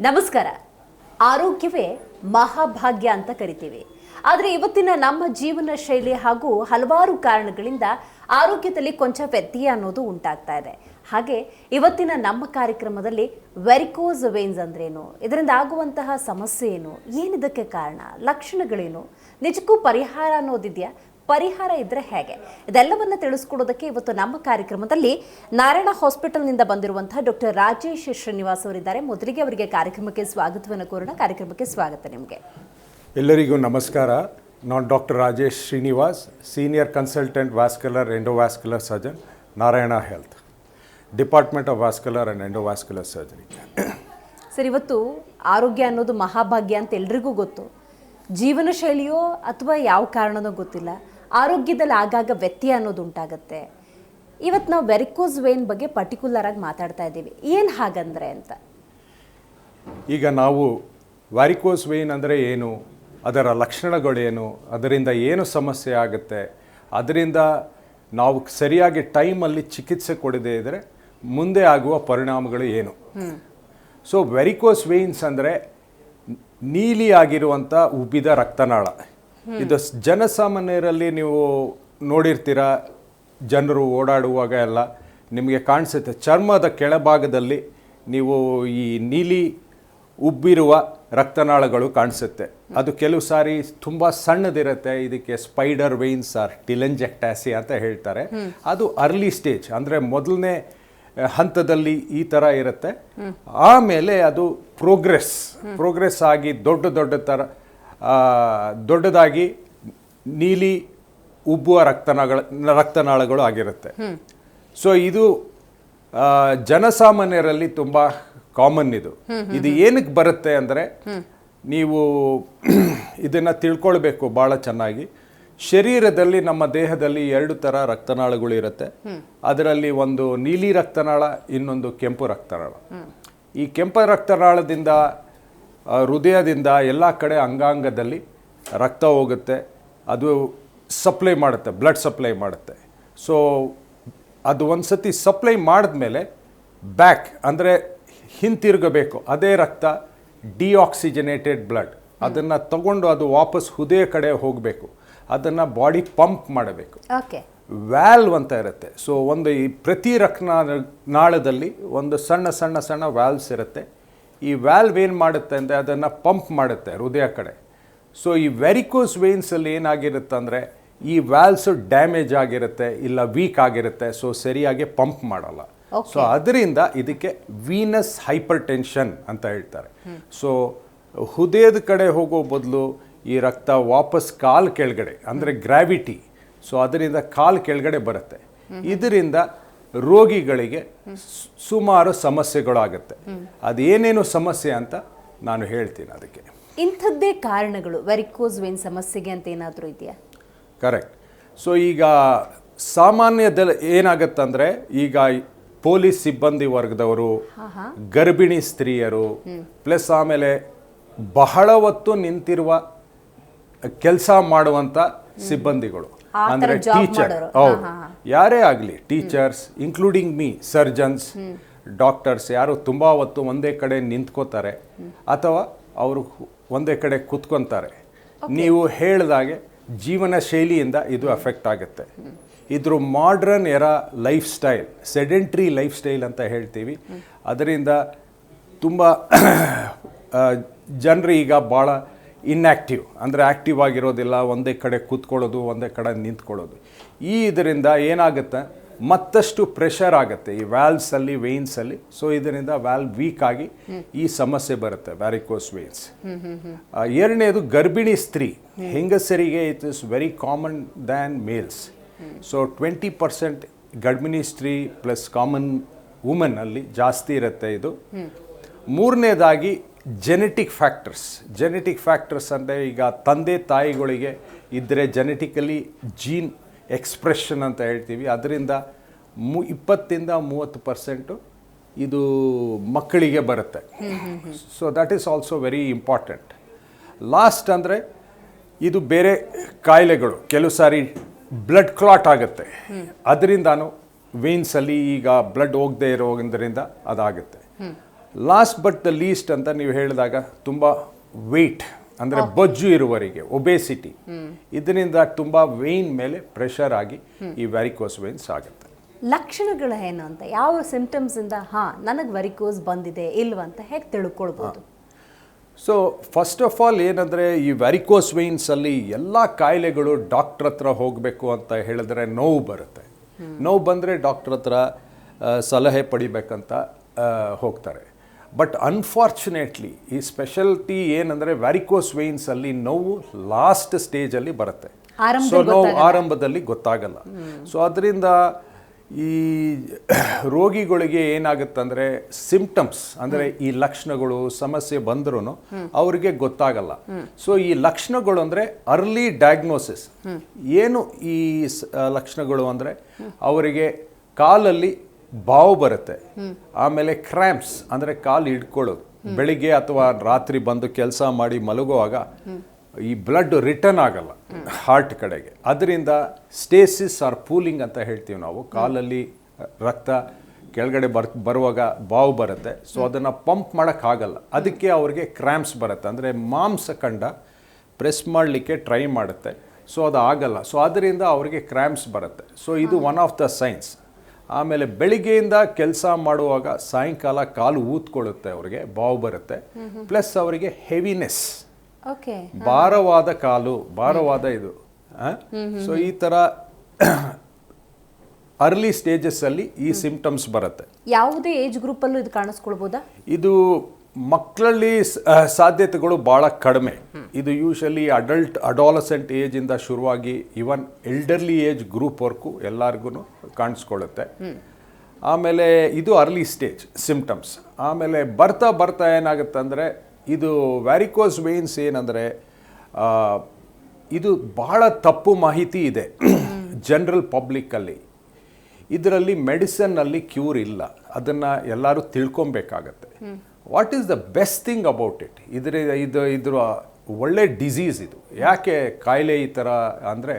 ನಮಸ್ಕಾರ. ಆರೋಗ್ಯವೇ ಮಹಾಭಾಗ್ಯ ಅಂತ ಕರಿತೀವಿ. ಆದರೆ ಇವತ್ತಿನ ನಮ್ಮ ಜೀವನ ಶೈಲಿ ಹಾಗೂ ಹಲವಾರು ಕಾರಣಗಳಿಂದ ಆರೋಗ್ಯದಲ್ಲಿ ಕೊಂಚ ವ್ಯತ್ಯಯ ಅನ್ನೋದು ಉಂಟಾಗ್ತಾ ಇದೆ. ಹಾಗೆ ಇವತ್ತಿನ ನಮ್ಮ ಕಾರ್ಯಕ್ರಮದಲ್ಲಿ ವೆರಿಕೋಸ್ ವೇನ್ಸ್ ಅಂದ್ರೇನು? ಇದರಿಂದ ಆಗುವಂತಹ ಸಮಸ್ಯೆ ಏನು? ಏನಿದಕ್ಕೆ ಕಾರಣ? ಲಕ್ಷಣಗಳೇನು? ನಿಜಕ್ಕೂ ಪರಿಹಾರ ಅನ್ನೋದಿದೆಯಾ? ಪರಿಹಾರ ಇದ್ರೆ ಹೇಗೆ? ಇದೆಲ್ಲವನ್ನ ತಿಳಿಸ್ಕೊಡೋದಕ್ಕೆ ಇವತ್ತು ನಮ್ಮ ಕಾರ್ಯಕ್ರಮದಲ್ಲಿ ನಾರಾಯಣ ಹಾಸ್ಪಿಟಲ್ನಿಂದ ಬಂದಿರುವಂತಹ ಡಾಕ್ಟರ್ ರಾಜೇಶ್ ಶ್ರೀನಿವಾಸ್ ಅವರಿದ್ದಾರೆ. ಮೊದಲಿಗೆ ಅವರಿಗೆ ಕಾರ್ಯಕ್ರಮಕ್ಕೆ ಸ್ವಾಗತವನ್ನು ಕೋರೋಣ. ಕಾರ್ಯಕ್ರಮಕ್ಕೆ ಸ್ವಾಗತ ನಿಮಗೆ. ಎಲ್ಲರಿಗೂ ನಮಸ್ಕಾರ. ನಾನು doctor Rajesh Srinivas senior consultant vascular endovascular surgeon Narayana health. Department of vascular and endovascular surgery. Sir ಇವತ್ತು ಆರೋಗ್ಯ ಅನ್ನೋದು ಮಹಾಭಾಗ್ಯ ಅಂತ ಎಲ್ರಿಗೂ ಗೊತ್ತು. ಜೀವನ ಶೈಲಿಯೋ ಅಥವಾ ಯಾವ ಕಾರಣನೋ ಗೊತ್ತಿಲ್ಲ. ಆರೋಗ್ಯದಲ್ಲಿ ಆಗಾಗ ವ್ಯತ್ಯಯ ಅನ್ನೋದು ಉಂಟಾಗುತ್ತೆ. ಇವತ್ತು ನಾವು ವೆರಿಕೋಸ್ ವೇನ್ ಬಗ್ಗೆ ಪರ್ಟಿಕ್ಯುಲರ್ ಆಗಿ ಮಾತಾಡ್ತಾ ಇದ್ದೀವಿ. ಏನು ಹಾಗಂದ್ರೆ ಅಂತ. ಈಗ ನಾವು ವ್ಯಾರಿಕೋಸ್ ವೇನ್ ಅಂದರೆ ಏನು? ಅದರ ಲಕ್ಷಣಗಳೇನು? ಅದರಿಂದ ಏನು ಸಮಸ್ಯೆ ಆಗುತ್ತೆ? ಅದರಿಂದ ನಾವು ಸರಿಯಾಗಿ ಟೈಮಲ್ಲಿ ಚಿಕಿತ್ಸೆ ಕೊಡದೇ ಇದ್ದರೆ ಮುಂದೆ ಆಗುವ ಪರಿಣಾಮಗಳು ಏನು? ಸೊ ವೆರಿಕೋಸ್ ವೇನ್ಸ್ ಅಂದರೆ ನೀಲಿ ಆಗಿರುವಂಥ ಉಬ್ಬಿದ ರಕ್ತನಾಳ. ಇದು ಜನಸಾಮಾನ್ಯರಲ್ಲಿ ನೀವು ನೋಡಿರ್ತೀರ ಜನರು ಓಡಾಡುವಾಗ ಎಲ್ಲ ನಿಮಗೆ ಕಾಣಿಸುತ್ತೆ. ಚರ್ಮದ ಕೆಳಭಾಗದಲ್ಲಿ ನೀವು ಈ ನೀಲಿ ಉಬ್ಬಿರುವ ರಕ್ತನಾಳಗಳು ಕಾಣಿಸುತ್ತೆ. ಅದು ಕೆಲವು ಸಾರಿ ತುಂಬ ಸಣ್ಣದಿರುತ್ತೆ. ಇದಕ್ಕೆ ಸ್ಪೈಡರ್ ವೇನ್ಸ್ ಆರ್ ಟಿಲೆಂಜೆಕ್ಟಾಸಿ ಅಂತ ಹೇಳ್ತಾರೆ. ಅದು ಅರ್ಲಿ ಸ್ಟೇಜ್ ಅಂದರೆ ಮೊದಲನೇ ಹಂತದಲ್ಲಿ ಈ ಥರ ಇರುತ್ತೆ. ಆಮೇಲೆ ಅದು ಪ್ರೋಗ್ರೆಸ್ ಪ್ರೋಗ್ರೆಸ್ ಆಗಿ ದೊಡ್ಡ ದೊಡ್ಡ ಥರ ದೊಡ್ಡದಾಗಿ ನೀಲಿ ಉಬ್ಬುವ ರಕ್ತನಾಳ ರಕ್ತನಾಳಗಳು ಆಗಿರುತ್ತೆ. ಸೊ ಇದು ಜನಸಾಮಾನ್ಯರಲ್ಲಿ ತುಂಬ ಕಾಮನ್ ಇದು. ಇದು ಏನಕ್ಕೆ ಬರುತ್ತೆ ಅಂದರೆ ನೀವು ಇದನ್ನು ತಿಳ್ಕೊಳ್ಬೇಕು ಭಾಳ ಚೆನ್ನಾಗಿ. ಶರೀರದಲ್ಲಿ ನಮ್ಮ ದೇಹದಲ್ಲಿ ಎರಡು ಥರ ರಕ್ತನಾಳಗಳು ಇರುತ್ತೆ. ಅದರಲ್ಲಿ ಒಂದು ನೀಲಿ ರಕ್ತನಾಳ ಇನ್ನೊಂದು ಕೆಂಪು ರಕ್ತನಾಳ. ಈ ಕೆಂಪು ರಕ್ತನಾಳದಿಂದ ಹೃದಯದಿಂದ ಎಲ್ಲ ಕಡೆ ಅಂಗಾಂಗದಲ್ಲಿ ರಕ್ತ ಹೋಗುತ್ತೆ ಅದು ಸಪ್ಲೈ ಮಾಡುತ್ತೆ ಬ್ಲಡ್ ಸಪ್ಲೈ ಮಾಡುತ್ತೆ. ಸೊ ಅದು ಒಂದು ಸತಿ ಸಪ್ಲೈ ಮಾಡಿದ್ಮೇಲೆ ಬ್ಯಾಕ್ ಅಂದರೆ ಹಿಂತಿರುಗಬೇಕು. ಅದೇ ರಕ್ತ ಡಿಆಕ್ಸಿಜನೇಟೆಡ್ ಬ್ಲಡ್ ಅದನ್ನು ತಗೊಂಡು ಅದು ವಾಪಸ್ ಹೃದಯ ಕಡೆ ಹೋಗಬೇಕು. ಅದನ್ನು ಬಾಡಿ ಪಂಪ್ ಮಾಡಬೇಕು. ಓಕೆ ವ್ಯಾಲ್ವ್ ಅಂತ ಇರುತ್ತೆ. ಸೊ ಒಂದು ಈ ಪ್ರತಿ ರಕ್ತ ನಾಳದಲ್ಲಿ ಒಂದು ಸಣ್ಣ ಸಣ್ಣ ಸಣ್ಣ ವ್ಯಾಲ್ವ್ಸ್ ಇರುತ್ತೆ. ಈ ವ್ಯಾಲ್ವ್ ಏನು ಮಾಡುತ್ತೆ ಅಂದರೆ ಅದನ್ನು ಪಂಪ್ ಮಾಡುತ್ತೆ ಹೃದಯ ಕಡೆ. ಸೊ ಈ ವೆರಿಕೋಸ್ ವೇನ್ಸಲ್ಲಿ ಏನಾಗಿರುತ್ತೆ ಅಂದರೆ ಈ ವ್ಯಾಲ್ಸ್ ಡ್ಯಾಮೇಜ್ ಆಗಿರುತ್ತೆ ಇಲ್ಲ ವೀಕ್ ಆಗಿರುತ್ತೆ ಸೊ ಸರಿಯಾಗಿ ಪಂಪ್ ಮಾಡಲ್ಲ. ಸೊ ಅದರಿಂದ ಇದಕ್ಕೆ ವೀನಸ್ ಹೈಪರ್ ಟೆನ್ಷನ್ ಅಂತ ಹೇಳ್ತಾರೆ. ಸೊ ಹೃದಯದ ಕಡೆ ಹೋಗೋ ಬದಲು ಈ ರಕ್ತ ವಾಪಸ್ ಕಾಲು ಕೆಳಗಡೆ ಅಂದರೆ ಗ್ರಾವಿಟಿ ಸೊ ಅದರಿಂದ ಕಾಲು ಕೆಳಗಡೆ ಬರುತ್ತೆ. ಇದರಿಂದ ರೋಗಿಗಳಿಗೆ ಸುಮಾರು ಸಮಸ್ಯೆಗಳಾಗುತ್ತೆ. ಅದೇನೇನು ಸಮಸ್ಯೆ ಅಂತ ನಾನು ಹೇಳ್ತೀನಿ ಅದಕ್ಕೆ. ಇಂಥದ್ದೇ ಕಾರಣಗಳು ವೆರಿಕೋಸ್ ವೇನ್ ಸಮಸ್ಯೆಗೆ ಅಂತ ಏನಾದರೂ ಇದೆಯಾ? ಕರೆಕ್ಟ್ ಸೊ ಈಗ ಸಾಮಾನ್ಯದಲ್ಲಿ ಏನಾಗತ್ತಂದ್ರೆ ಈಗ ಪೊಲೀಸ್ ಸಿಬ್ಬಂದಿ ವರ್ಗದವರು ಗರ್ಭಿಣಿ ಸ್ತ್ರೀಯರು ಪ್ಲಸ್ ಆಮೇಲೆ ಬಹಳ ಹೊತ್ತು ನಿಂತಿರುವ ಕೆಲಸ ಮಾಡುವಂಥ ಸಿಬ್ಬಂದಿಗಳು. ಅಂದ್ರೆ ಟೀಚರ್. ಹೌದು. ಯಾರೇ ಆಗಲಿ teachers including me surgeons doctors ಯಾರು ತುಂಬ ಹೊತ್ತು ಒಂದೇ ಕಡೆ ನಿಂತ್ಕೋತಾರೆ ಅಥವಾ ಅವರು ಒಂದೇ ಕಡೆ ಕೂತ್ಕೊಂತಾರೆ. ನೀವು ಹೇಳಿದಾಗೆ ಜೀವನ ಶೈಲಿಯಿಂದ ಇದು ಎಫೆಕ್ಟ್ ಆಗುತ್ತೆ. ಇದ್ರ modern era lifestyle sedentary lifestyle ಅಂತ ಹೇಳ್ತೀವಿ. ಅದರಿಂದ ತುಂಬ ಜನರು ಈಗ ಭಾಳ ಇನ್ಆ್ಯಕ್ಟಿವ್ ಅಂದರೆ ಆ್ಯಕ್ಟಿವ್ ಆಗಿರೋದಿಲ್ಲ, ಒಂದೇ ಕಡೆ ಕೂತ್ಕೊಳ್ಳೋದು, ಒಂದೇ ಕಡೆ ನಿಂತ್ಕೊಳ್ಳೋದು. ಈ ಇದರಿಂದ ಏನಾಗುತ್ತೆ? ಮತ್ತಷ್ಟು ಪ್ರೆಷರ್ ಆಗುತ್ತೆ ಈ ವ್ಯಾಲ್ವ್ಸಲ್ಲಿ ವೇನ್ಸಲ್ಲಿ ಸೊ ಇದರಿಂದ ವ್ಯಾಲ್ವ್ ವೀಕ್ ಆಗಿ ಈ ಸಮಸ್ಯೆ ಬರುತ್ತೆ ವ್ಯಾರಿಕೋಸ್ ವೇನ್ಸ್ ಎರಡನೇದು ಗರ್ಭಿಣಿ ಸ್ತ್ರೀ. ಹೆಂಗಸರಿಗೆ it is very common than males so twenty percent ಗರ್ಭಿಣಿ ಸ್ತ್ರೀ ಪ್ಲಸ್ ಕಾಮನ್ ವುಮೆನ್ ಅಲ್ಲಿ ಜಾಸ್ತಿ ಇರುತ್ತೆ ಇದು. ಮೂರನೇದಾಗಿ ಜೆನೆಟಿಕ್ ಫ್ಯಾಕ್ಟರ್ಸ್ ಜೆನೆಟಿಕ್ ಫ್ಯಾಕ್ಟರ್ಸ್ ಅಂದರೆ ಈಗ ತಂದೆ ತಾಯಿಗಳಿಗೆ ಇದ್ದರೆ ಜೆನೆಟಿಕಲಿ ಜೀನ್ ಎಕ್ಸ್ಪ್ರೆಷನ್ ಅಂತ ಹೇಳ್ತೀವಿ. ಅದರಿಂದ ಮು ಇಪ್ಪತ್ತಿಂದ ಮೂವತ್ತು ಪರ್ಸೆಂಟು ಇದು ಮಕ್ಕಳಿಗೆ ಬರುತ್ತೆ. So that is also very important last ಅಂದರೆ ಇದು ಬೇರೆ ಕಾಯಿಲೆಗಳು. ಕೆಲವು ಸಾರಿ ಬ್ಲಡ್ ಕ್ಲಾಟ್ ಆಗುತ್ತೆ. ಅದರಿಂದಾನು ವೇನ್ಸಲ್ಲಿ ಈಗ ಬ್ಲಡ್ ಹೋಗದೆ ಇರೋದ್ರಿಂದ ಅದಾಗುತ್ತೆ. ಲಾಸ್ಟ್ ಬಟ್ ದ ಲೀಸ್ಟ್ ಅಂತ ನೀವು ಹೇಳಿದಾಗ ತುಂಬ ವೆಯ್ಟ್ ಅಂದರೆ ಬೊಜ್ಜು ಇರುವವರಿಗೆ ಒಬೇಸಿಟಿ ಇದರಿಂದ ತುಂಬ ವೇನ್ ಮೇಲೆ ಪ್ರೆಷರ್ ಆಗಿ ಈ ವ್ಯಾರಿಕೋಸ್ ವೇನ್ಸ್ ಆಗುತ್ತೆ. ಲಕ್ಷಣಗಳು ಏನು ಅಂತ ಯಾವ ಸಿಂಪ್ಟಮ್ಸಿಂದ ಇಂದ ಹಾ ನನಗೆ ವರಿಕೋಸ್ ಬಂದಿದೆ ಇಲ್ವಾ ಅಂತ ಹೇಗೆ ತಿಳ್ಕೊಳ್ಬೋದು? ಸೊ ಫಸ್ಟ್ ಆಫ್ ಆಲ್ ಏನಂದರೆ ಈ ವ್ಯಾರಿಕೋಸ್ ವೇನ್ಸಲ್ಲಿ ಎಲ್ಲ ಕಾಯಿಲೆಗಳು ಡಾಕ್ಟ್ರ್ ಹತ್ರ ಹೋಗಬೇಕು ಅಂತ ಹೇಳಿದ್ರೆ ನೋವು ಬರುತ್ತೆ. ನೋವು ಬಂದರೆ ಡಾಕ್ಟ್ರ್ ಹತ್ರ ಸಲಹೆ ಪಡಿಬೇಕಂತ ಹೋಗ್ತಾರೆ. ಬಟ್ ಅನ್ಫಾರ್ಚುನೇಟ್ಲಿ ಈ ಸ್ಪೆಷಲ್ಟಿ ಏನಂದರೆ ವ್ಯಾರಿಕೋಸ್ ವೇನ್ಸಲ್ಲಿ ನೋವು ಲಾಸ್ಟ್ ಸ್ಟೇಜಲ್ಲಿ ಬರುತ್ತೆ. ಸೊ ನೋವು ಆರಂಭದಲ್ಲಿ ಗೊತ್ತಾಗಲ್ಲ. ಸೊ ಅದರಿಂದ ಈ ರೋಗಿಗಳಿಗೆ ಏನಾಗುತ್ತಂದರೆ ಸಿಂಪ್ಟಮ್ಸ್ ಅಂದರೆ ಈ ಲಕ್ಷಣಗಳು ಸಮಸ್ಯೆ ಬಂದ್ರೂ ಅವರಿಗೆ ಗೊತ್ತಾಗಲ್ಲ. ಸೊ ಈ ಲಕ್ಷಣಗಳು ಅಂದರೆ ಅರ್ಲಿ ಡಯಾಗ್ನೋಸಿಸ್ ಏನು ಈ ಲಕ್ಷಣಗಳು ಅಂದರೆ ಅವರಿಗೆ ಕಾಲಲ್ಲಿ ಬಾವು ಬರುತ್ತೆ. ಆಮೇಲೆ ಕ್ರ್ಯಾಂಪ್ಸ್ ಅಂದರೆ ಕಾಲು ಹಿಡ್ಕೊಳ್ಳೋದು. ಬೆಳಿಗ್ಗೆ ಅಥವಾ ರಾತ್ರಿ ಬಂದು ಕೆಲಸ ಮಾಡಿ ಮಲಗುವಾಗ ಈ ಬ್ಲಡ್ ರಿಟರ್ನ್ ಆಗಲ್ಲ ಹಾರ್ಟ್ ಕಡೆಗೆ. ಅದರಿಂದ ಸ್ಟೇಸಿಸ್ ಆರ್ ಪೂಲಿಂಗ್ ಅಂತ ಹೇಳ್ತೀವಿ ನಾವು. ಕಾಲಲ್ಲಿ ರಕ್ತ ಕೆಳಗಡೆ ಬರ್ ಬರುವಾಗ ಬಾವು ಬರುತ್ತೆ. ಸೊ ಅದನ್ನು ಪಂಪ್ ಮಾಡೋಕ್ಕಾಗಲ್ಲ ಅದಕ್ಕೆ ಅವ್ರಿಗೆ ಕ್ರ್ಯಾಂಪ್ಸ್ ಬರುತ್ತೆ. ಅಂದರೆ ಮಾಂಸಖಂಡ ಪ್ರೆಸ್ ಮಾಡಲಿಕ್ಕೆ ಟ್ರೈ ಮಾಡುತ್ತೆ. ಸೊ ಅದು ಆಗಲ್ಲ. ಸೊ ಅದರಿಂದ ಅವರಿಗೆ ಕ್ರ್ಯಾಂಪ್ಸ್ ಬರುತ್ತೆ. ಸೊ ಇದು ಒನ್ ಆಫ್ ದ ಸೈನ್ಸ್ ಆಮೇಲೆ ಬೆಳಿಗ್ಗೆಯಿಂದ ಕೆಲಸ ಮಾಡುವಾಗ ಸಾಯಂಕಾಲ ಕಾಲು ಊತ್ಕೊಳ್ಳುತ್ತೆ ಅವರಿಗೆ ಬಾವು ಬರುತ್ತೆ. ಪ್ಲಸ್ ಅವರಿಗೆ ಹೆವಿನೆಸ್. ಓಕೆ ಭಾರವಾದ ಕಾಲು ಭಾರವಾದ ಇದು ಸೊ ಈ ಥರ ಅರ್ಲಿ ಸ್ಟೇಜಸ್ಸಲ್ಲಿ ಈ ಸಿಂಪ್ಟಮ್ಸ್ ಬರುತ್ತೆ. ಯಾವುದೇ ಏಜ್ ಗ್ರೂಪ್ ಅಲ್ಲೂ ಇದು ಕಾಣಿಸ್ಕೊಳ್ಬೋದಾ? ಇದು ಮಕ್ಕಳಲ್ಲಿ ಸಾಧ್ಯತೆಗಳು ಭಾಳ ಕಡಿಮೆ. ಇದು ಯೂಶಲಿ ಅಡಲ್ಟ್ ಅಡಾಲಸೆಂಟ್ ಏಜಿಂದ ಶುರುವಾಗಿ ಈವನ್ ಎಲ್ಡರ್ಲಿ ಏಜ್ ಗ್ರೂಪ್ ವರ್ಕು ಎಲ್ಲರಿಗೂ ಕಾಣಿಸ್ಕೊಳ್ಳುತ್ತೆ. ಆಮೇಲೆ ಇದು ಅರ್ಲಿ ಸ್ಟೇಜ್ ಸಿಂಪ್ಟಮ್ಸ್ ಆಮೇಲೆ ಬರ್ತಾ ಬರ್ತಾ ಏನಾಗುತ್ತೆ ಅಂದರೆ ಇದು ವ್ಯಾರಿಕೋಸ್ ವೇನ್ಸ್ ಏನಂದರೆ ಇದು ಭಾಳ ತಪ್ಪು ಮಾಹಿತಿ ಇದೆ. ಜನರಲ್ ಪಬ್ಲಿಕ್ಕಲ್ಲಿ ಇದರಲ್ಲಿ ಮೆಡಿಸನ್ನಲ್ಲಿ ಕ್ಯೂರ್ ಇಲ್ಲ. ಅದನ್ನು ಎಲ್ಲರೂ ತಿಳ್ಕೊಬೇಕಾಗತ್ತೆ. What is the best thing about it ಇದ್ರ ಇದು ಇದ್ರ ಒಳ್ಳೆ ಡಿಸೀಸ್ ಇದು. ಯಾಕೆ ಕಾಯಿಲೆ ಈ ಥರ ಅಂದರೆ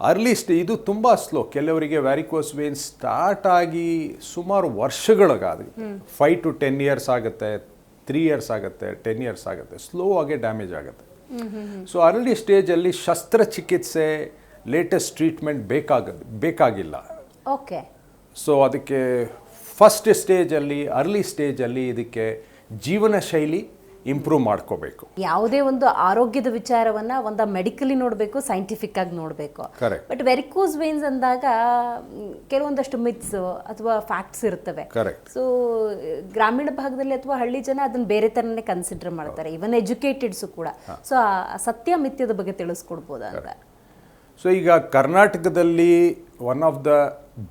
ಅರ್ಲಿ ಸ್ಟೇ ಇದು ತುಂಬ ಸ್ಲೋ ಕೆಲವರಿಗೆ ವ್ಯಾರಿಕೋಸ್ ವೇನ್ ಸ್ಟಾರ್ಟ್ ಆಗಿ ಸುಮಾರು ವರ್ಷಗಳಿಗಾಗುತ್ತೆ ಫೈವ್ ಟು ಟೆನ್ ಇಯರ್ಸ್ ಆಗುತ್ತೆ ತ್ರೀ ಇಯರ್ಸ್ ಆಗುತ್ತೆ ಟೆನ್ ಇಯರ್ಸ್ ಆಗುತ್ತೆ. ಸ್ಲೋ ಆಗಿ ಡ್ಯಾಮೇಜ್ ಆಗುತ್ತೆ. ಸೊ ಅರ್ಲಿ ಸ್ಟೇಜಲ್ಲಿ ಶಸ್ತ್ರಚಿಕಿತ್ಸೆ ಲೇಟೆಸ್ಟ್ ಟ್ರೀಟ್ಮೆಂಟ್ ಬೇಕಾಗ ಬೇಕಾಗಿಲ್ಲ. ಓಕೆ ಸೊ ಅದಕ್ಕೆ ಫಸ್ಟ್ ಸ್ಟೇಜಲ್ಲಿ ಅರ್ಲಿ ಸ್ಟೇಜಲ್ಲಿ ಇದಕ್ಕೆ ಜೀವನ ಶೈಲಿ ಇಂಪ್ರೂವ್ ಮಾಡ್ಕೋಬೇಕು. ಯಾವುದೇ ಒಂದು ಆರೋಗ್ಯದ ವಿಚಾರವನ್ನ ಒಂದ ಮೆಡಿಕಲಿ ನೋಡಬೇಕು ಸೈಂಟಿಫಿಕ್ ಆಗಿ ನೋಡಬೇಕು. ಬಟ್ ವೆರಿಕೋಸ್ ವೇನ್ಸ್ ಅಂದಾಗ ಕೆಲವೊಂದಷ್ಟು ಮಿತ್ಸ್ ಅಥವಾ ಫ್ಯಾಕ್ಟ್ಸ್ ಇರ್ತವೆ. ಸೊ ಗ್ರಾಮೀಣ ಭಾಗದಲ್ಲಿ ಅಥವಾ ಹಳ್ಳಿ ಜನ ಅದನ್ನ ಬೇರೆ ತರನೇ ಕನ್ಸಿಡರ್ ಮಾಡ್ತಾರೆ. ಇವನ್ ಎಜುಕೇಟೆಡ್ಸು ಕೂಡ. ಸೊ ಸತ್ಯ ಮಿಥ್ಯದ ಬಗ್ಗೆ ತಿಳಿಸ್ಕೊಡ್ಬೋದು ಅಂತ. ಸೊ ಈಗ ಕರ್ನಾಟಕದಲ್ಲಿ one of the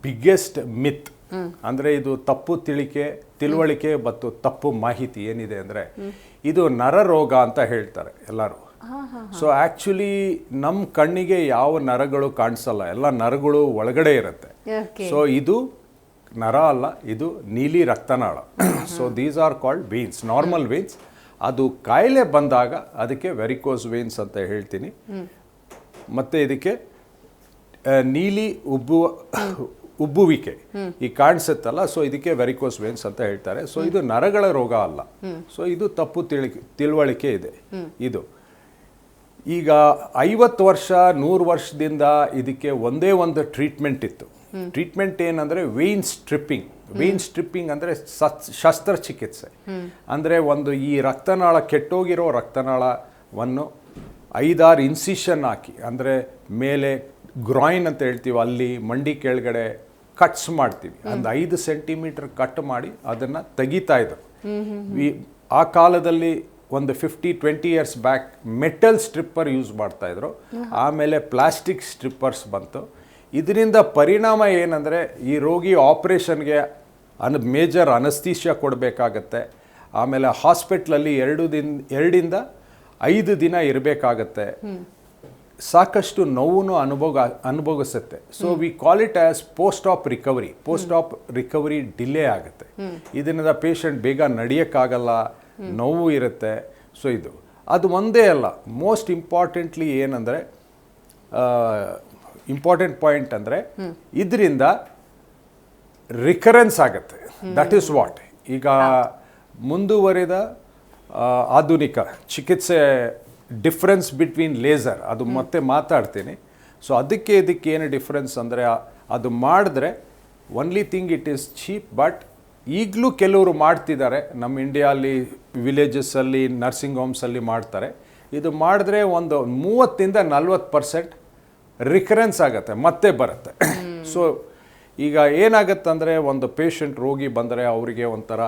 biggest myth ಅಂದರೆ ಇದು ತಪ್ಪು ತಿಳಿಕೆ ತಿಳುವಳಿಕೆ ಮತ್ತು ತಪ್ಪು ಮಾಹಿತಿ ಏನಿದೆ ಅಂದರೆ ಇದು ನರ ರೋಗ ಅಂತ ಹೇಳ್ತಾರೆ ಎಲ್ಲರೂ. ಸೊ ಆ್ಯಕ್ಚುಲಿ ನಮ್ಮ ಕಣ್ಣಿಗೆ ಯಾವ ನರಗಳು ಕಾಣಿಸಲ್ಲ ಎಲ್ಲ ನರಗಳು ಒಳಗಡೆ ಇರುತ್ತೆ. ಸೊ ಇದು ನರ ಅಲ್ಲ ಇದು ನೀಲಿ ರಕ್ತನಾಳ. So these are called veins normal veins ಅದು ಕಾಯಿಲೆ ಬಂದಾಗ ಅದಕ್ಕೆ ವೆರಿಕೋಸ್ ವೀನ್ಸ್ ಅಂತ ಹೇಳ್ತೀನಿ. ಮತ್ತೆ ಇದಕ್ಕೆ ನೀಲಿ ಉಬ್ಬುವ ಉಬ್ಬುವಿಕೆ. ಈ ಕಾಣಿಸುತ್ತಲ್ಲ ಸೊ ಇದಕ್ಕೆ ವೆರಿಕೋಸ್ ವೇನ್ಸ್ ಅಂತ ಹೇಳ್ತಾರೆ. ಸೊ ಇದು ನರಗಳ ರೋಗ ಅಲ್ಲ. ಸೊ ಇದು ತಪ್ಪು ತಿಳಿ ತಿಳುವಳಿಕೆ ಇದೆ. ಇದು. ಈಗ ಐವತ್ತು ವರ್ಷ, ನೂರು ವರ್ಷದಿಂದ ಇದಕ್ಕೆ ಒಂದೇ ಒಂದು ಟ್ರೀಟ್ಮೆಂಟ್ ಇತ್ತು. ಟ್ರೀಟ್ಮೆಂಟ್ ಏನಂದ್ರೆ ವೇನ್ ಸ್ಟ್ರಿಪ್ಪಿಂಗ್ ವೇನ್ ಸ್ಟ್ರಿಪ್ಪಿಂಗ್ ಅಂದ್ರೆ ಸತ್ ಶಸ್ತ್ರಚಿಕಿತ್ಸೆ ಅಂದ್ರೆ ಒಂದು ಈ ರಕ್ತನಾಳ, ಕೆಟ್ಟೋಗಿರೋ ರಕ್ತನಾಳವನ್ನು ಐದಾರು ಇನ್ಸಿಷನ್ ಹಾಕಿ. ಅಂದ್ರೆ ಮೇಲೆ ಗ್ರಾಯಿನ್ ಅಂತ ಹೇಳ್ತೀವಿ, ಅಲ್ಲಿ, ಮಂಡಿ ಕೆಳಗಡೆ ಕಟ್ಸ್ ಮಾಡ್ತೀವಿ. ಒಂದು ಐದು ಸೆಂಟಿಮೀಟರ್ ಕಟ್ ಮಾಡಿ ಅದನ್ನು ತೆಗಿತಾ ಇದ್ರು ಆ ಕಾಲದಲ್ಲಿ ಒಂದು fifty twenty years back metal stripper use ಮಾಡ್ತಾ ಇದ್ರು. ಆಮೇಲೆ ಪ್ಲಾಸ್ಟಿಕ್ ಸ್ಟ್ರಿಪ್ಪರ್ಸ್ ಬಂತು. ಇದರಿಂದ ಪರಿಣಾಮ ಏನಂದರೆ ಈ ರೋಗಿ ಆಪ್ರೇಷನ್ಗೆ ಅನ್ ಮೇಜರ್ ಅನಸ್ತೀಶಿಯಾ ಕೊಡಬೇಕಾಗತ್ತೆ. ಆಮೇಲೆ ಹಾಸ್ಪಿಟ್ಲಲ್ಲಿ ಎರಡು ದಿನ ಎರಡಿಂದ ಐದು ದಿನ ಇರಬೇಕಾಗತ್ತೆ. ಸಾಕಷ್ಟು ನೋವನ್ನು ಅನುಭವ ಅನುಭವಿಸುತ್ತೆ so we call it as post of recovery post of recovery delay ಆಗುತ್ತೆ. ಇದರಿಂದ ಪೇಷಂಟ್ ಬೇಗ ನಡೆಯೋಕ್ಕಾಗಲ್ಲ ನೋವು ಇರುತ್ತೆ. ಸೊ ಇದು. ಅದು ಒಂದೇ ಅಲ್ಲ. ಮೋಸ್ಟ್ ಇಂಪಾರ್ಟೆಂಟ್ಲಿ ಏನಂದರೆ ಇಂಪಾರ್ಟೆಂಟ್ ಪಾಯಿಂಟ್ ಅಂದರೆ ಇದರಿಂದ ರಿಕರೆನ್ಸ್ ಆಗುತ್ತೆ. ದಟ್ ಈಸ್ ವಾಟ್ ಈಗ ಮುಂದುವರಿದ ಆಧುನಿಕ ಚಿಕಿತ್ಸೆ ಡಿಫ್ರೆನ್ಸ್ ಬಿಟ್ವೀನ್ ಲೇಸರ್ ಅದು ಮತ್ತೆ ಮಾತಾಡ್ತೀನಿ. ಸೊ ಅದಕ್ಕೆ ಇದಕ್ಕೆ ಏನು ಡಿಫ್ರೆನ್ಸ್ ಅಂದರೆ ಅದು ಮಾಡಿದ್ರೆ only thing it is cheap but ಈಗಲೂ ಕೆಲವರು ಮಾಡ್ತಿದ್ದಾರೆ. ನಮ್ಮ ಇಂಡಿಯಾಲಿ ವಿಲೇಜಸ್ಸಲ್ಲಿ ನರ್ಸಿಂಗ್ ಹೋಮ್ಸಲ್ಲಿ ಮಾಡ್ತಾರೆ. ಇದು ಮಾಡಿದ್ರೆ ಒಂದು ಮೂವತ್ತಿಂದ ನಲ್ವತ್ತು ಪರ್ಸೆಂಟ್ ರಿಕರೆನ್ಸ್ ಆಗುತ್ತೆ ಮತ್ತೆ ಬರುತ್ತೆ. ಸೊ ಈಗ ಏನಾಗತ್ತಂದ್ರೆ ಒಂದು ಪೇಷಂಟ್ ರೋಗಿ ಬಂದರೆ ಅವರಿಗೆ ಒಂಥರ